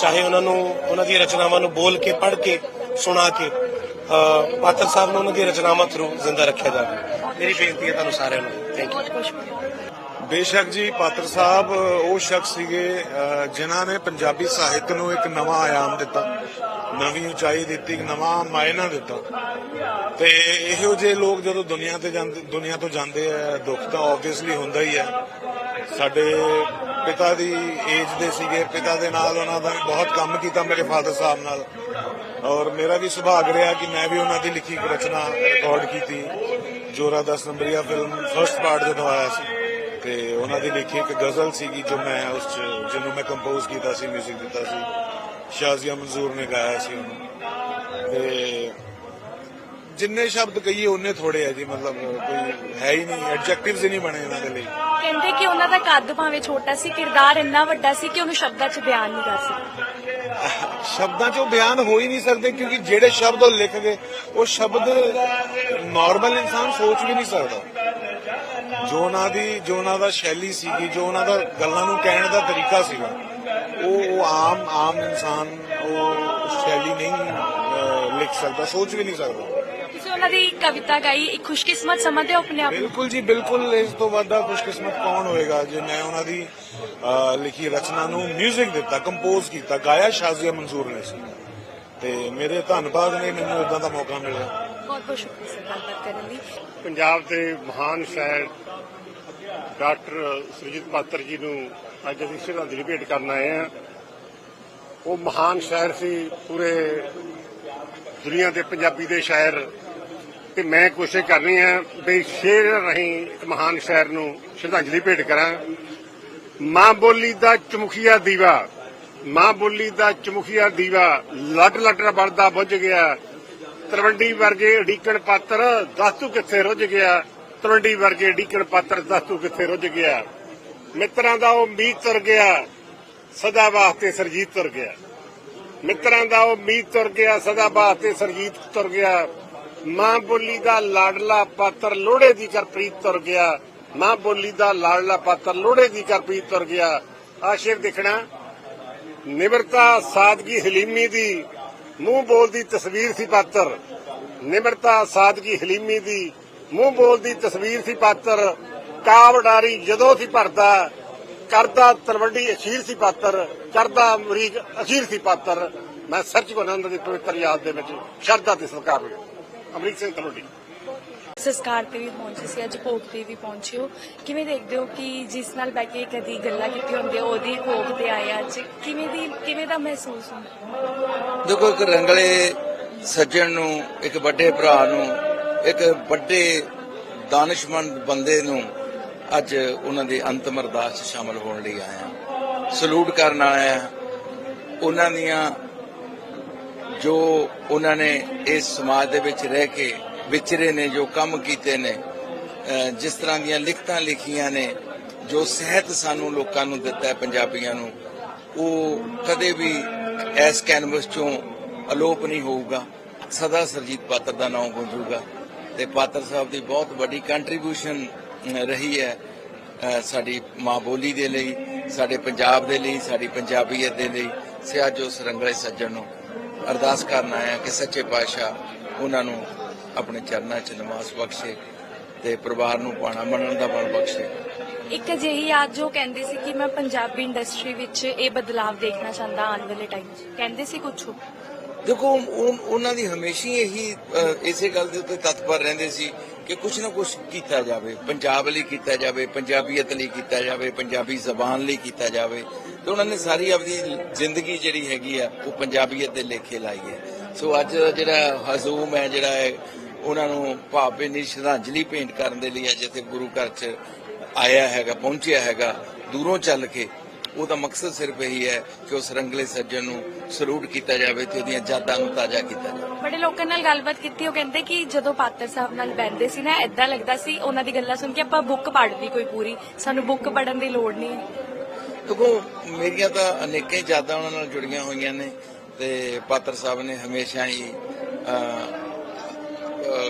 ਚਾਹੇ ਉਹਨਾਂ ਨੂੰ, ਉਹਨਾਂ ਦੀਆਂ ਰਚਨਾਵਾਂ ਨੂੰ ਬੋਲ ਕੇ, ਪੜ੍ਹ ਕੇ, ਸੁਣਾ ਕੇ ਪਾਤਰ ਸਾਹਿਬ ਨੂੰ ਉਹਨਾਂ ਦੀਆਂ ਰਚਨਾਵਾਂ ਥਰੂ ਜ਼ਿੰਦਾ ਰੱਖਿਆ ਜਾਵੇ। ਮੇਰੀ ਬੇਨਤੀ ਹੈ ਤੁਹਾਨੂੰ ਸਾਰਿਆਂ ਨੂੰ। ਥੈਂਕ ਯੂ ਬੇਸ਼ੱਕ ਜੀ ਪਾਤਰ ਸਾਹਿਬ ਉਹ ਸ਼ਖਸ ਸੀਗੇ ਅਹ, ਜਿਨ੍ਹਾਂ ਨੇ ਪੰਜਾਬੀ ਸਾਹਿਤ ਨੂੰ ਇੱਕ ਨਵਾਂ ਆಯಾਮ ਦਿੱਤਾ। ਨਵੀਂ ਉਚਾਈ ਦਿੱਤੀ ਇੱਕ ਨਵਾਂ ਮਾਇਨਾ ਦਿੱਤਾ। ਤੇ ਇਹੋ ਜਿਹੇ ਲੋਕ ਜਦੋਂ ਦੁਨੀਆ ਤੇ ਜਾਂਦੇ ਦੁਨੀਆ ਤੋਂ ਜਾਂਦੇ ਆ ਦੁੱਖ ਤਾਂ ਆਬਵੀਅਸਲੀ ਹੁੰਦਾ ਹੀ ਹੈ ਸਾਡੇ ਪਿਤਾ ਦੀ ਏਜ ਦੇ ਸੀਗੇ ਪਿਤਾ ਦੇ ਨਾਲ ਉਹਨਾਂ ਦਾ ਬਹੁਤ ਕੰਮ ਕੀਤਾ ਮੇਰੇ ਫਾਦਰ ਸਾਹਿਬ ਨਾਲ। ਔਰ ਮੇਰਾ ਵੀ ਸੁਭਾਗ ਰਿਹਾ ਕਿ ਮੈਂ ਵੀ ਉਹਨਾਂ ਦੀ ਲਿਖੀ ਇੱਕ ਰਚਨਾ ਰਿਕਾਰਡ ਕੀਤੀ। Jora 10 Numbaria film first part ਜਦੋਂ ਆਇਆ ਸੀ। ਤੇ ਉਹਨਾਂ ਦੀ ਲਿਖੀ ਇੱਕ ਗਜ਼ਲ ਸੀਗੀ ਜੋ ਮੈਂ ਉਸ ਚ ਜਿਹਨੂੰ ਮੈਂ ਕੰਪੋਜ਼ ਕੀਤਾ ਸੀ 뮤직 ਦਿੱਤਾ ਸੀ। ਸ਼ਾਜ਼ੀਆ ਮਨਜ਼ੂਰ ਨੇ ਗਾਇਆ ਸੀ ਉਹਨੂੰ। ਤੇ ਜਿੰਨੇ ਸ਼ਬਦ ਕਹੀਏ ਉਹਨੇ ਥੋੜੇ ਆ ਜੀ ਮਤਲਬ ਕੋਈ ਹੈ ਹੀ ਨਹੀਂ ਐਡਜੈਕਟਿਵਸ ਹੀ ਨਹੀਂ ਬਣੇ ਇਹਨਾਂ ਦੇ ਲਈ। ਕਹਿੰਦੇ ਕਿ ਉਹਨਾਂ ਦਾ ਕੱਦ ਭਾਵੇਂ ਛੋਟਾ ਸੀ ਕਿਰਦਾਰ ਇੰਨਾ ਵੱਡਾ ਸੀ ਕਿ ਉਹਨੂੰ ਸ਼ਬਦਾਂ 'ਚ ਬਿਆਨ ਨਹੀਂ ਕਰ ਸਕਦੇ। ਸ਼ਬਦਾਂ 'ਚੋਂ ਬਿਆਨ ਹੋ ਹੀ ਨਹੀਂ ਸਕਦੇ ਕਿਉਂਕਿ ਜਿਹੜੇ ਸ਼ਬਦ ਉਹ ਲਿਖ ਗਏ ਉਹ ਸ਼ਬਦ ਨਾਰਮਲ ਇਨਸਾਨ ਸੋਚ ਵੀ ਨਹੀਂ ਸਕਦਾ। ਜੋ ਉਹਨਾਂ ਦੀ ਜੋ ਉਹਨਾਂ ਦਾ ਸ਼ੈਲੀ ਸੀਗੀ ਜੋ ਉਹਨਾਂ ਦਾ ਗੱਲਾਂ ਨੂੰ ਕਹਿਣ ਦਾ ਤਰੀਕਾ ਸੀਗਾ ਉਹ ਉਹ ਆਮ ਆਮ ਇਨਸਾਨ ਉਹ ਸ਼ੈਲੀ ਨਹੀਂ ਲਿਖ ਸਕਦਾ ਸੋਚ ਵੀ ਨਹੀਂ ਸਕਦਾ। ਤੁਸੀਂ ਉਹਨਾਂ ਦੀ ਕਵਿਤਾ ਗਾਈ ਇੱਕ ਖੁਸ਼ਕਿਸਮਤ ਸਮਝਦੇ ਹੋ ਆਪਣੇ ਆਪ ਨੂੰ? ਬਿਲਕੁਲ ਜੀ ਬਿਲਕੁਲ ਇਸ ਤੋਂ ਵੱਡਾ ਖੁਸ਼ਕਿਸਮਤ ਕੌਣ ਹੋਏਗਾ? ਜੇ ਮੈਂ ਉਹਨਾਂ ਦੀ ਲਿਖੀ ਰਚਨਾ ਨੂੰ 뮤직 ਦਿੱਤਾ ਕੰਪੋਜ਼ ਕੀਤਾ ਗਾਇਆ ਸ਼ਾਜ਼ੀਆ ਮਨਜ਼ੂਰ ਨੇ ਸੀ। ਤੇ ਮੇਰੇ ਧੰਨਵਾਦ ਨੇ ਮੈਨੂੰ ਇਦਾਂ ਦਾ ਮੌਕਾ ਮਿਲਿਆ। ਬਹੁਤ ਬਹੁਤ ਸ਼ੁਕਰੀਆ ਸਰ ਗੱਲਬਾਤ ਕਰਨ ਲਈ। ਪੰਜਾਬ ਦੇ ਮਹਾਨ ਸ਼ਾਇਰ ਡਾਕਟਰ ਸੁਰਜੀਤ ਪਾਤਰ ਜੀ ਨੂੰ ਅੱਜ ਅਸੀਂ ਸ਼ਰਧਾਂਜਲੀ ਭੇਟ ਕਰਨ ਆਏ ਹਾਂ। ਉਹ ਮਹਾਨ ਸ਼ਾਇਰ ਸੀ, ਪੂਰੇ ਦੁਨੀਆ ਦੇ ਪੰਜਾਬੀ ਦੇ ਸ਼ਾਇਰ। ਤੇ ਮੈਂ ਕੋਸ਼ਿਸ਼ ਕਰ ਰਹੀ ਹਾਂ ਵੀ ਸ਼ੇਰ ਰਹੀ ਇੱਕ ਮਹਾਨ ਸ਼ਾਇਰ ਨੂੰ ਸ਼ਰਧਾਂਜਲੀ ਭੇਟ ਕਰਾਂ। ਮਾਂ ਬੋਲੀ ਦਾ ਚਮੁਖੀਆ ਦੀਵਾ, ਮਾਂ ਬੋਲੀ ਦਾ ਚਮੁਖੀਆ ਦੀਵਾ ਲੱਟ ਲੱਟ ਬਲਦਾ ਬੁੱਝ ਗਿਆ। ਤਲਵੰਡੀ ਵਰਗੇ ਢੀਕਣ ਪਾਤਰ ਦਸਤੂ ਕਿੱਥੇ ਰੁੱਝ ਗਿਆ? ਤਲਵੰਡੀ ਵਰਗੇ ਢੀਕਣ ਪਾਤਰ ਦੱਸ ਕਿੱਥੇ ਰੁੱਝ ਗਿਆ? ਮਿੱਤਰਾਂ ਦਾ ਉਹ ਮੀਤ ਤੁਰ ਗਿਆ, ਸਦਾ ਵਾਸਤੇ ਸਰਜੀਤ ਤੁਰ ਗਿਆ। ਮਿੱਤਰਾਂ ਦਾ ਉਹ ਮੀਤ ਤੁਰ ਗਿਆ, ਸਦਾ ਵਾਸਤੇ ਸਰਜੀਤ ਤੁਰ ਗਿਆ। ਮਾਂ ਬੋਲੀ ਦਾ ਲਾਡਲਾ ਪਾਤਰ ਲੋੜੇ ਦੀ ਕਰਪ੍ਰੀਤ ਤੁਰ ਗਿਆ। ਮਾਂ ਬੋਲੀ ਦਾ ਲਾਡਲਾ ਪਾਤਰ ਲੋੜੇ ਦੀ ਕਰਪ੍ਰੀਤ ਤੁਰ ਗਿਆ। ਆਸ਼ਿਰ ਦੇਖਣਾ। ਨਿਮਰਤਾ, ਸਾਦਗੀ, ਹਲੀਮੀ ਦੀ ਮੂੰਹ ਬੋਲਦੀ ਤਸਵੀਰ ਸੀ ਪਾਤਰ। ਨਿਮਰਤਾ ਸਾਦਗੀ ਹਲੀਮੀ ਦੀ ਮੂੰਹ ਬੋਲਦੀ ਤਸਵੀਰ ਸੀ ਪਾਤਰ। ਕਾਵਡਾਰੀ ਜਦੋਂ ਸੀ ਭਰਦਾ, ਕਰਦਾ ਤਲਵੰਡੀ ਅਖੀਰ ਸੀ ਪਾਤਰ ਕਰਦਾ ਅਮਰੀਕ ਅਖੀਰ ਸੀ ਪਾਤਰ। ਮੈਂ ਸੱਚ ਗੁਰਨੰਦ ਦੀ ਪਵਿੱਤਰ ਯਾਦ ਦੇ ਵਿੱਚ ਸ਼ਰਧਾ ਤੇ ਸਤਿਕਾਰ ਹੋਇਆ। ਅਮਰੀਕ ਸਿੰਘ ਤਲਵੰਡੀ। ਸੰਸਕਾਰ ਤੇ ਵੀ ਪਹੁੰਚੇ ਸੀ, ਅੱਜ ਭੋਗ ਤੇ ਵੀ ਪਹੁੰਚੇ ਹੋ। ਕਿਵੇਂ ਦੇਖਦੇ ਹੋ ਕਿ ਜਿਸ ਨਾਲ ਬੈ ਕੇ ਕਦੀ ਗੱਲਾਂ ਕੀਤੀ ਹੁੰਦੀ ਉਹਦੀ ਭੋਗ ਤੇ ਆਏ ਅੱਜ? ਕਿਵੇਂ ਦੀ, ਕਿਵੇਂ ਦਾ ਮਹਿਸੂਸ ਹੁੰਦਾ? ਦੇਖੋ, ਇੱਕ ਰੰਗਲੇ ਸੱਜਣ ਨੂੰ, ਇੱਕ ਵੱਡੇ ਭਰਾ ਨੂੰ, ਇੱਕ ਵੱਡੇ ਦਾਨਿਸ਼ਮੰਦ ਬੰਦੇ ਨੂੰ ਅੱਜ ਉਹਨਾਂ ਦੀ ਅੰਤਮ ਅਰਦਾਸ 'ਚ ਸ਼ਾਮਲ ਹੋਣ ਲਈ ਆਇਆ ਸਲੂਟ ਕਰਨ ਆਇਆ ਉਹਨਾਂ ਦੀਆਂ ਜੋ ਉਹਨਾਂ ਨੇ ਇਸ ਸਮਾਜ ਦੇ ਵਿੱਚ ਰਹਿ ਕੇ ਵਿਚਰੇ ਨੇ, ਜੋ ਕੰਮ ਕੀਤੇ ਨੇ ਜਿਸ ਤਰ੍ਹਾਂ ਦੀਆਂ ਲਿਖਤਾਂ ਲਿਖੀਆਂ ਨੇ, ਜੋ ਸਹਿਤ ਸਾਨੂੰ ਲੋਕਾਂ ਨੂੰ ਦਿੱਤਾ ਹੈ ਪੰਜਾਬੀਆਂ ਨੂੰ, ਉਹ ਕਦੇ ਵੀ ਇਸ ਕੈਨਵਸ ਚੋਂ ਅਲੋਪ ਨਹੀਂ ਹੋਊਗਾ। ਸਦਾ ਸਰਜੀਤ ਪਾਤਰ ਦਾ ਨਾਮ ਗੂੰਜੂਗਾ। ਤੇ ਪਾਤਰ ਸਾਹਿਬ ਦੀ ਬਹੁਤ ਵੱਡੀ ਕੰਟਰੀਬਿਊਸ਼ਨ ਰਹੀ ਹੈ ਸਾਡੀ ਮਾਂ ਬੋਲੀ ਦੇ ਲਈ, ਸਾਡੇ ਪੰਜਾਬ ਦੇ ਲਈ, ਸਾਡੀ ਪੰਜਾਬੀਅਤ ਦੇ ਲਈ, ਸਿਆਜੋ ਅੱਜ ਸੱਜਣ ਨੂੰ ਅਰਦਾਸ ਕਰਨ ਆਇਆ ਕਿ ਸੱਚੇ ਪਾਤਸ਼ਾਹ ਉਹਨਾਂ ਨੂੰ ਆਪਣੇ ਚਰਨਾਂ 'ਚ ਨਿਵਾਸ ਬਖਸ਼ੇ ਤੇ ਪਰਿਵਾਰ ਨੂੰ ਪਾਣਾ ਮੰਨਣ ਦਾ ਬਲ ਬਖਸ਼ੇ। ਇੱਕ ਅਜਿਹੀ ਯਾਦ ਜੋ ਕਹਿੰਦੇ ਸੀ ਕਿ ਮੈਂ ਪੰਜਾਬੀ ਇੰਡਸਟਰੀ ਵਿੱਚ ਇਹ ਬਦਲਾਵ ਦੇਖਣਾ ਚਾਹੁੰਦਾ ਆਉਣ ਵਾਲੇ ਟਾਈਮ 'ਚ। ਕਹਿੰਦੇ ਸੀ ਕੁਝ ਦੇਖੋ ਉਹ- ਉਹਨਾਂ ਦੀ ਹਮੇਸ਼ਾ ਹੀ ਇਹੀ ਇਸੇ ਗੱਲ ਦੇ ਉੱਤੇ ਤਤਪਰ ਰਹਿੰਦੇ ਸੀ ਕਿ ਕੁਝ ਨਾ ਕੁਝ ਕੀਤਾ ਜਾਵੇ। ਪੰਜਾਬ ਲਈ ਕੀਤਾ ਜਾਵੇ ਪੰਜਾਬੀਅਤ ਲਈ ਕੀਤਾ ਜਾਵੇ ਪੰਜਾਬੀ ਜ਼ਬਾਨ ਲਈ ਕੀਤਾ ਜਾਵੇ। ਤੇ ਉਹਨਾਂ ਨੇ ਸਾਰੀ ਆਪਣੀ ਜ਼ਿੰਦਗੀ ਜਿਹੜੀ ਹੈਗੀ ਆ ਉਹ ਪੰਜਾਬੀਅਤ ਦੇ ਲੇਖੇ ਲਾਈ ਹੈ। ਸੋ ਅੱਜ ਜਿਹੜਾ ਹਜ਼ੂਮ ਹੈ ਜਿਹੜਾ ਹੈ ਉਹਨਾਂ ਨੂੰ ਭਾਵਬੀਨੀ ਸ਼ਰਧਾਂਜਲੀ ਭੇਂਟ ਕਰਨ ਦੇ ਲਈ ਅੱਜ ਇੱਥੇ ਗੁਰੂ ਘਰ 'ਚ ਆਇਆ ਹੈਗਾ ਪਹੁੰਚਿਆ ਹੈਗਾ ਦੂਰੋਂ ਚੱਲ ਕੇ ਉਹਦਾ ਮਕਸਦ ਸਿਰਫ ਇਹੀ ਹੈ ਕਿ ਉਸ ਰੰਗਲੇ ਸੱਜਣ ਨੂੰ ਸਲੂਟ ਕੀਤਾ ਜਾਵੇ ਤੇ ਉਹਦੀਆਂ ਯਾਦਾਂ ਨੂੰ ਤਾਜ਼ਾ ਕੀਤਾ ਜਾਵੇ। ਬੜੇ ਲੋਕਾਂ ਨਾਲ ਗੱਲਬਾਤ ਕੀਤੀ ਉਹ ਕਹਿੰਦੇ ਕਿ ਜਦੋਂ ਪਾਤਰ ਸਾਹਿਬ ਨਾਲ ਬੈਠਦੇ ਸੀ ਨਾ ਐਦਾਂ ਲੱਗਦਾ ਸੀ ਉਹਨਾਂ ਦੀ ਗੱਲਾਂ ਸੁਣ ਕੇ ਆਪਾਂ ਬੁੱਕ ਪੜ੍ਹ ਲਈ ਕੋਈ ਪੂਰੀ ਸਾਨੂੰ ਬੁੱਕ ਪੜ੍ਹਨ ਦੀ ਲੋੜ ਨਹੀਂ ਦੇਖੋ ਮੇਰੀਆਂ ਤਾਂ ਅਨੇਕਾਂ ਯਾਦਾਂ ਉਹਨਾਂ ਨਾਲ ਜੁੜੀਆਂ ਹੋਈਆਂ ਨੇ ਤੇ ਪਾਤਰ ਸਾਹਿਬ ਨੇ ਹਮੇਸ਼ਾ ਹੀ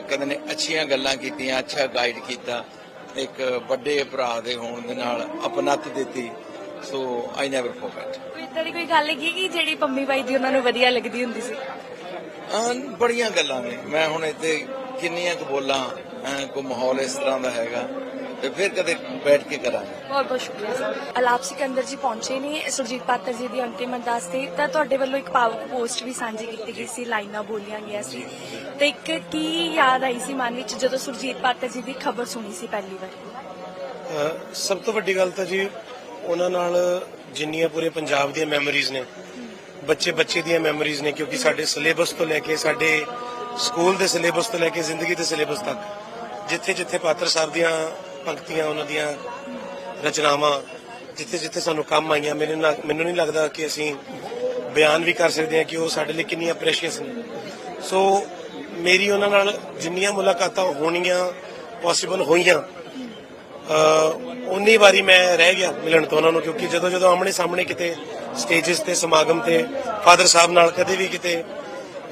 ਕਹਿੰਦੇ ਨੇ ਅੱਛੀਆਂ ਗੱਲਾਂ ਕੀਤੀਆਂ ਅੱਛਾ ਗਾਈਡ ਕੀਤਾ। ਇੱਕ ਵੱਡੇ ਭਰਾ ਦੇ ਹੋਣ ਦੇ ਨਾਲ ਅਪਨੱਤ ਦਿੱਤੀ। ਸੋ ਆਈ ਨੈਵਰ ਫੋਰਗੇਟ ਦੀ ਕੋਈ ਗੱਲ ਹੈਗੀ ਕਿ ਜਿਹੜੀ ਪੰਮੀ ਬਾਈ ਦੀ ਉਹਨਾਂ ਨੂੰ ਵਧੀਆ ਲੱਗਦੀ ਹੁੰਦੀ ਸੀ? ਬੜੀਆਂ ਗੱਲਾਂ ਨੇ। ਮੈਂ ਹੁਣ ਇੱਥੇ ਕਿੰਨੀਆਂ ਕੁ ਬੋਲਾਂ ਕੋਈ ਮਾਹੌਲ ਇਸ ਤਰ੍ਹਾਂ ਦਾ ਹੈਗਾ। ਤੇ ਫਿਰ ਕਦੇ ਬੈਠ ਕੇ ਕਰਾਂਗੇ। ਬਹੁਤ ਬਹੁਤ ਸ਼ੁਕਰੀਆ ਸਰ। ਅਲਾਪ ਸਿਕੰਦਰ ਜੀ ਪਹੁੰਚੇ ਨੇ ਸੁਰਜੀਤ ਪਾਤਰ ਜੀ ਦੀ ਅੰਤਿਮ ਅਰਦਾਸ ਤੇ ਤਾਂ ਤੁਹਾਡੇ ਵੱਲੋਂ ਇੱਕ ਪਾਵਕ ਪੋਸਟ ਵੀ ਸਾਂਝੀ ਕੀਤੀ ਗਈ ਸੀ ਲਾਈਨਾਂ ਬੋਲੀਆਂ ਗਿਆ ਸੀ। ਤੇ ਇੱਕ ਕੀ ਯਾਦ ਆਈ ਸੀ ਮਨ ਵਿੱਚ ਜਦੋਂ ਸੁਰਜੀਤ ਪਾਤਰ ਜੀ ਦੀ ਖਬਰ ਸੁਣੀ ਸੀ ਪਹਿਲੀ ਵਾਰ? ਸਭ ਤੋਂ ਵੱਡੀ ਗੱਲ ਤਾਂ ਜੀ ਉਹਨਾਂ ਨਾਲ ਜਿੰਨੀਆਂ ਪੂਰੇ ਪੰਜਾਬ ਦੀਆਂ ਮੈਮਰੀਜ਼ ਨੇ ਬੱਚੇ ਬੱਚੇ ਦੀਆਂ ਮੈਮਰੀਜ਼ ਨੇ ਕਿਉਂਕਿ ਸਾਡੇ ਸਿਲੇਬਸ ਤੋਂ ਲੈ ਕੇ ਸਾਡੇ ਸਕੂਲ ਦੇ ਸਿਲੇਬਸ ਤੋਂ ਲੈ ਕੇ ਜ਼ਿੰਦਗੀ ਦੇ ਸਿਲੇਬਸ ਤੱਕ ਜਿੱਥੇ ਜਿੱਥੇ ਪਾਤਰ ਸਾਹਿਬ ਦੀਆਂ ਪੰਕਤੀਆਂ, ਉਹਨਾਂ ਦੀਆਂ ਰਚਨਾਵਾਂ, ਜਿੱਥੇ ਜਿੱਥੇ ਸਾਨੂੰ ਕੰਮ ਆਈਆਂ। ਮੈਨੂੰ ਨਾ- ਮੈਨੂੰ ਨਹੀਂ ਲੱਗਦਾ ਕਿ ਅਸੀਂ ਬਿਆਨ ਵੀ ਕਰ ਸਕਦੇ ਹਾਂ ਕਿ ਉਹ ਸਾਡੇ ਲਈ ਕਿੰਨੀਆਂ ਪ੍ਰੈਸ਼ੀਅਸ ਨੇ। ਸੋ ਮੇਰੀ ਉਹਨਾਂ ਨਾਲ ਜਿੰਨੀਆਂ ਮੁਲਾਕਾਤਾਂ ਹੋਣੀਆਂ ਪੋਸੀਬਲ ਹੋਈਆਂ ਉਨੀ ਵਾਰੀ ਮੈਂ ਰਹਿ ਗਿਆ ਮਿਲਣ ਤੋਂ ਉਹਨਾਂ ਨੂੰ, ਕਿਉਂਕਿ ਜਦੋਂ ਜਦੋਂ ਆਮਣੇ ਸਾਹਮਣੇ ਕਿਤੇ ਸਟੇजेस ਤੇ, ਸਮਾਗਮ ਤੇ ਫਾਦਰ ਸਾਹਿਬ ਨਾਲ ਕਦੇ ਵੀ ਕਿਤੇ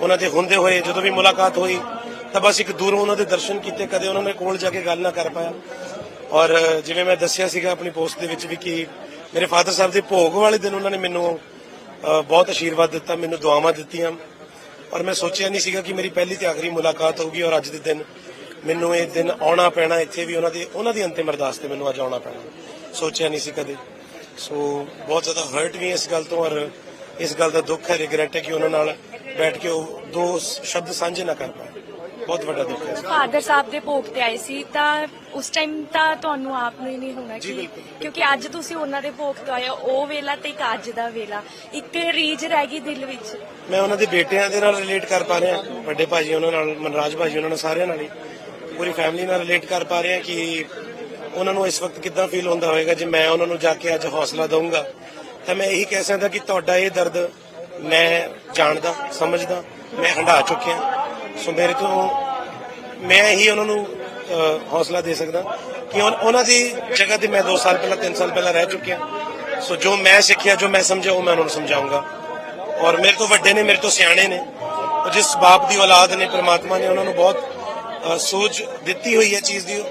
ਉਹਨਾਂ ਦੇ ਹੁੰਦੇ ਹੋਏ ਜਦੋਂ ਵੀ ਮੁਲਾਕਾਤ ਹੋਈ, ਤਾਂ ਬਸ ਇੱਕ ਦੂਰੋਂ ਉਹਨਾਂ ਦੇ ਦਰਸ਼ਨ ਕੀਤੇ, ਕਦੇ ਉਹਨਾਂ ਨੇ ਕੋਲ ਜਾ ਕੇ ਗੱਲ ਨਾ ਕਰ ਪਾਇਆ। ਔਰ ਜਿਵੇਂ ਮੈਂ ਦੱਸਿਆ ਸੀਗਾ ਆਪਣੀ ਪੋਸਟ ਦੇ ਵਿੱਚ ਵੀ ਕਿ ਮੇਰੇ ਫਾਦਰ ਸਾਹਿਬ ਦੇ ਭੋਗ ਵਾਲੇ ਦਿਨ ਉਹਨਾਂ ਨੇ ਮੈਨੂੰ ਬਹੁਤ ਆਸ਼ੀਰਵਾਦ ਦਿੱਤਾ, ਮੈਨੂੰ ਦੁਆਵਾਂ ਦਿੱਤੀਆਂ। ਔਰ ਮੈਂ ਸੋਚਿਆ ਨਹੀਂ ਸੀਗਾ ਕਿ ਮੇਰੀ ਪਹਿਲੀ ਤੇ ਆਖਰੀ ਮੁਲਾਕਾਤ ਹੋਊਗੀ ਔਰ ਅੱਜ ਦੇ ਦਿਨ ਮੈਨੂੰ ਇਹ ਦਿਨ ਆਉਣਾ ਪੈਣਾ, ਇੱਥੇ ਵੀ ਉਹਨਾਂ ਦੀ ਉਹਨਾਂ ਦੀ ਅੰਤਿਮ ਅਰਦਾਸ ਤੇ ਮੈਨੂੰ ਅੱਜ ਆਉਣਾ ਪੈਣਾ। ਸੋਚਿਆ ਨਹੀਂ ਸੀ ਕਦੇ। ਸੋ ਬਹੁਤ ਜ਼ਿਆਦਾ ਹਰਟ ਵੀ ਹਾਂ ਇਸ ਗੱਲ ਤੋਂ ਔਰ ਇਸ ਗੱਲ ਦਾ ਦੁੱਖ ਹੈ ਰਿਗਰੈਟ ਹੈ ਕਿ ਉਹਨਾਂ ਨਾਲ ਬੈਠ ਕੇ ਉਹ ਦੋ ਸ਼ਬਦ ਸਾਂਝੇ ਨਾ ਕਰ ਪਾਏ। ਬਹੁਤ ਵੱਡਾ ਦੁੱਖ ਹੈ। ਫਾਦਰ ਸਾਹਿਬ ਦੇ ਭੋਗ ਤੇ ਆਏ ਸੀ ਤਾਂ ਉਸ ਟਾਈਮ ਤਾਂ ਤੁਹਾਨੂੰ ਆਪ ਨੂੰ ਹੀ ਨਹੀਂ ਹੋਣਾ ਕਿ। ਕਿਉਂਕਿ ਅੱਜ ਤੁਸੀਂ ਉਹਨਾਂ ਦੇ ਭੋਗ ਤੋਂ ਆਏ ਹੋ ਉਹ ਵੇਲਾ ਤੇ ਇੱਕ ਅੱਜ ਦਾ ਵੇਲਾ। ਇੱਕ ਰੀਜ ਰਹਿ ਗਈ ਦਿਲ ਵਿੱਚ। ਮੈਂ ਉਹਨਾਂ ਦੇ ਬੇਟਿਆਂ ਦੇ ਨਾਲ ਰਿਲੇਟ ਕਰ ਪਾ ਰਿਹਾ ਵੱਡੇ ਭਾਜੀ ਉਹਨਾਂ ਨਾਲ ਮਨਰਾਜ ਭਾਜੀ ਉਹਨਾਂ ਨਾਲ ਸਾਰਿਆਂ ਨਾਲ ਹੀ ਪੂਰੀ ਫੈਮਿਲੀ ਨਾਲ ਰਿਲੇਟ ਕਰ ਪਾ ਰਿਹਾ ਕਿ ਉਹਨਾਂ ਨੂੰ ਇਸ ਵਕਤ ਕਿੱਦਾਂ ਫੀਲ ਹੁੰਦਾ ਹੋਵੇਗਾ ਜੇ ਮੈਂ ਉਹਨਾਂ ਨੂੰ ਜਾ ਕੇ ਅੱਜ ਹੌਸਲਾ ਦਊਂਗਾ। ਤਾਂ ਮੈਂ ਇਹੀ ਕਹਿ ਸਕਦਾ ਕਿ ਤੁਹਾਡਾ ਇਹ ਦਰਦ ਮੈਂ ਜਾਣਦਾ ਸਮਝਦਾ ਮੈਂ ਹੰਢਾ ਚੁੱਕਿਆ। ਸੋ ਮੇਰੇ ਤੋਂ ਮੈਂ ਹੀ ਉਹਨਾਂ ਨੂੰ ਹੌਸਲਾ ਦੇ ਸਕਦਾ ਕਿ ਉਹਨਾਂ ਦੀ ਜਗ੍ਹਾ ਤੇ ਮੈਂ 2 ਸਾਲ ਪਹਿਲਾਂ 3 ਸਾਲ ਪਹਿਲਾਂ ਰਹਿ ਚੁੱਕਿਆ। ਸੋ ਜੋ ਮੈਂ ਸਿੱਖਿਆ ਜੋ ਮੈਂ ਸਮਝਿਆ ਉਹ ਮੈਂ ਉਹਨਾਂ ਨੂੰ ਸਮਝਾਉਂਗਾ ਔਰ ਮੇਰੇ ਤੋਂ ਵੱਡੇ ਨੇ ਮੇਰੇ ਤੋਂ ਸਿਆਣੇ ਨੇ। ਉਹ ਜਿਸ ਬਾਪ ਦੀ ਔਲਾਦ ਨੇ ਪ੍ਰਮਾਤਮਾ ਨੇ ਉਹਨਾਂ ਨੂੰ ਬਹੁਤ ਅ, ਦਿੱਤੀ ਹੋਈ ਹੈ ਚੀਜ਼ ਦੀ।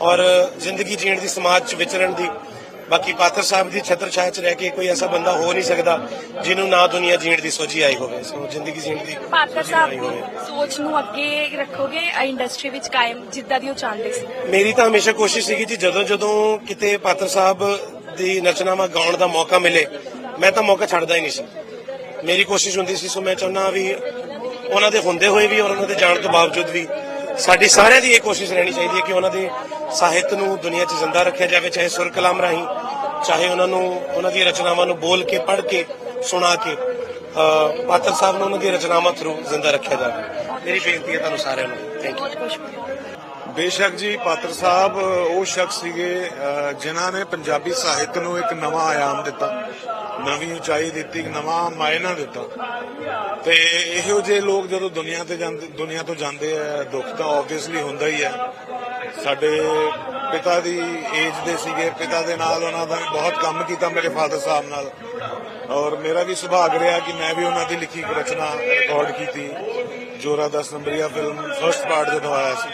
ਔਰ ਜ਼ਿੰਦਗੀ ਜੀਣ ਦੀ ਸਮਾਜ ਚ ਵਿਚਰਨ ਦੀ ਬਾਕੀ ਪਾਤਰ ਸਾਹਿਬ ਦੀ ਛਤਰ ਛਾਇਆ ਚ ਰਹਿ ਕੇ ਕੋਈ ਐਸਾ ਬੰਦਾ ਹੋ ਨਹੀਂ ਸਕਦਾ ਜਿਹਨੂੰ ਨਾ ਦੁਨੀਆ ਜੀਣ ਦੀ ਸੋਝੀ ਆਈ ਹੋਵੇ ਸੋ ਜ਼ਿੰਦਗੀ ਜੀਣ ਦੀ ਪਾਤਰ ਸਾਹਿਬ ਸੋਚ ਨੂੰ ਅੱਗੇ ਰੱਖੋਗੇ ਇੰਡਸਟਰੀ ਵਿੱਚ ਕਾਇਮ ਜਿੱਦਾਂ ਦੀ ਉਹ ਚਾਹੁੰਦੇ ਸੀ? ਮੇਰੀ ਤਾਂ ਹਮੇਸ਼ਾ ਕੋਸ਼ਿਸ਼ ਸੀਗੀ ਜੀ ਜਦੋਂ ਜਦੋਂ ਕਿਤੇ ਪਾਤਰ ਸਾਹਿਬ ਦੀ ਨਚਨਾਵਾ ਗਾਉਣ ਦਾ ਮੌਕਾ ਮਿਲੇ ਮੈਂ ਤਾਂ ਮੌਕਾ ਛੱਡਦਾ ਹੀ ਨਹੀਂ ਸੀ। ਮੇਰੀ ਕੋਸ਼ਿਸ਼ ਹੁੰਦੀ ਸੀ ਸੋ ਮੈਂ ਚਾਹੁੰਦਾ ਵੀ ਉਹਨਾਂ ਦੇ ਹੁੰਦੇ ਹੋਏ ਵੀ ਔਰ ਉਹਨਾਂ ਦੇ ਜਾਣ ਤੋਂ ਬਾਵਜੂਦ ਵੀ ਸਾਡੀ ਸਾਰਿਆਂ ਦੀ ਇਹ ਕੋਸ਼ਿਸ਼ ਰਹਿਣੀ ਚਾਹੀਦੀ ਹੈ ਕਿ ਉਹਨਾਂ ਦੇ ਸਾਹਿਤ ਨੂੰ ਦੁਨੀਆ 'ਚ ਜ਼ਿੰਦਾ ਰੱਖਿਆ ਜਾਵੇ ਚਾਹੇ ਸੁਰ ਕਲਾਮ ਰਾਹੀਂ ਚਾਹੇ ਉਹਨਾਂ ਨੂੰ ਉਹਨਾਂ ਦੀਆਂ ਰਚਨਾਵਾਂ ਨੂੰ ਬੋਲ ਕੇ ਪੜ੍ਹ ਕੇ ਸੁਣਾ ਕੇ ਪਾਤਰ ਸਾਹਿਬ ਨੂੰ ਉਹਨਾਂ ਦੀਆਂ ਰਚਨਾਵਾਂ ਥਰੂ ਜ਼ਿੰਦਾ ਰੱਖਿਆ ਜਾਵੇ। ਮੇਰੀ ਬੇਨਤੀ ਹੈ ਤੁਹਾਨੂੰ ਸਾਰਿਆਂ ਨੂੰ। ਥੈਂਕ ਯੂ ਬੇਸ਼ੱਕ ਜੀ ਪਾਤਰ ਸਾਹਿਬ ਉਹ ਸ਼ਖਸ ਸੀਗੇ ਜਿਨ੍ਹਾਂ ਨੇ ਪੰਜਾਬੀ ਸਾਹਿਤ ਨੂੰ ਇੱਕ ਨਵਾਂ ਆಯಾਮ ਦਿੱਤਾ। ਨਵੀਂ ਉਚਾਈ ਦਿੱਤੀ, ਨਵਾਂ ਮਾਇਨਾ ਦਿੱਤਾ। ਤੇ ਇਹੋ ਜਿਹੇ ਲੋਕ ਜਦੋਂ ਦੁਨੀਆ ਤੇ ਜਾਂਦੇ ਦੁਨੀਆ ਤੋਂ ਜਾਂਦੇ ਆ, ਦੁੱਖ ਤਾਂ ਆਬਵੀਅਸਲੀ ਹੁੰਦਾ ਹੀ ਹੈ ਸਾਡੇ ਪਿਤਾ ਦੀ ਏਜ ਦੇ ਸੀਗੇ, ਪਿਤਾ ਦੇ ਨਾਲ ਉਹਨਾਂ ਦਾ ਬਹੁਤ ਕੰਮ ਕੀਤਾ ਮੇਰੇ ਫਾਦਰ ਸਾਹਿਬ ਨਾਲ। ਔਰ ਮੇਰਾ ਵੀ ਸੁਭਾਗ ਰਿਹਾ ਕਿ ਮੈਂ ਵੀ ਉਹਨਾਂ ਦੀ ਲਿਖੀ ਇੱਕ ਰਚਨਾ ਰਿਕਾਰਡ ਕੀਤੀ। Jora 10 Numbaria film first part ਜਦੋਂ ਆਇਆ ਸੀ।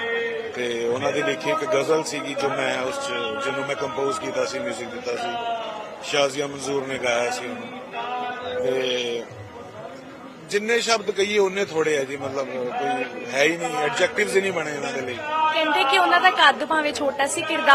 ਤੇ ਉਹਨਾਂ ਦੀ ਲਿਖੀ ਇੱਕ ਗਜ਼ਲ ਸੀਗੀ ਜੋ ਮੈਂ ਉਸ ਚ ਜਿਹਨੂੰ ਮੈਂ ਕੰਪੋਜ਼ ਕੀਤਾ ਸੀ 뮤직 ਦਿੱਤਾ ਸੀ। ਸ਼ਾਜ਼ੀਆ ਮਨਜ਼ੂਰ ਨੇ ਗਾਇਆ ਸੀ ਉਹਨੂੰ। ਤੇ ਜਿੰਨੇ ਸ਼ਬਦ ਕਹੀਏ ਉਹਨੇ ਥੋੜੇ ਆ ਜੀ, ਮਤਲਬ ਕੋਈ ਹੈ ਹੀ ਨਹੀਂ ਐਡਜੈਕਟਿਵਸ ਹੀ ਨਹੀਂ ਬਣੇ ਇਹਨਾਂ ਦੇ ਲਈ। ਕਹਿੰਦੇ ਕਿ ਉਹਨਾਂ ਦਾ ਕੱਦ ਭਾਵੇਂ ਛੋਟਾ ਸੀ, ਕਿਰਦਾਰ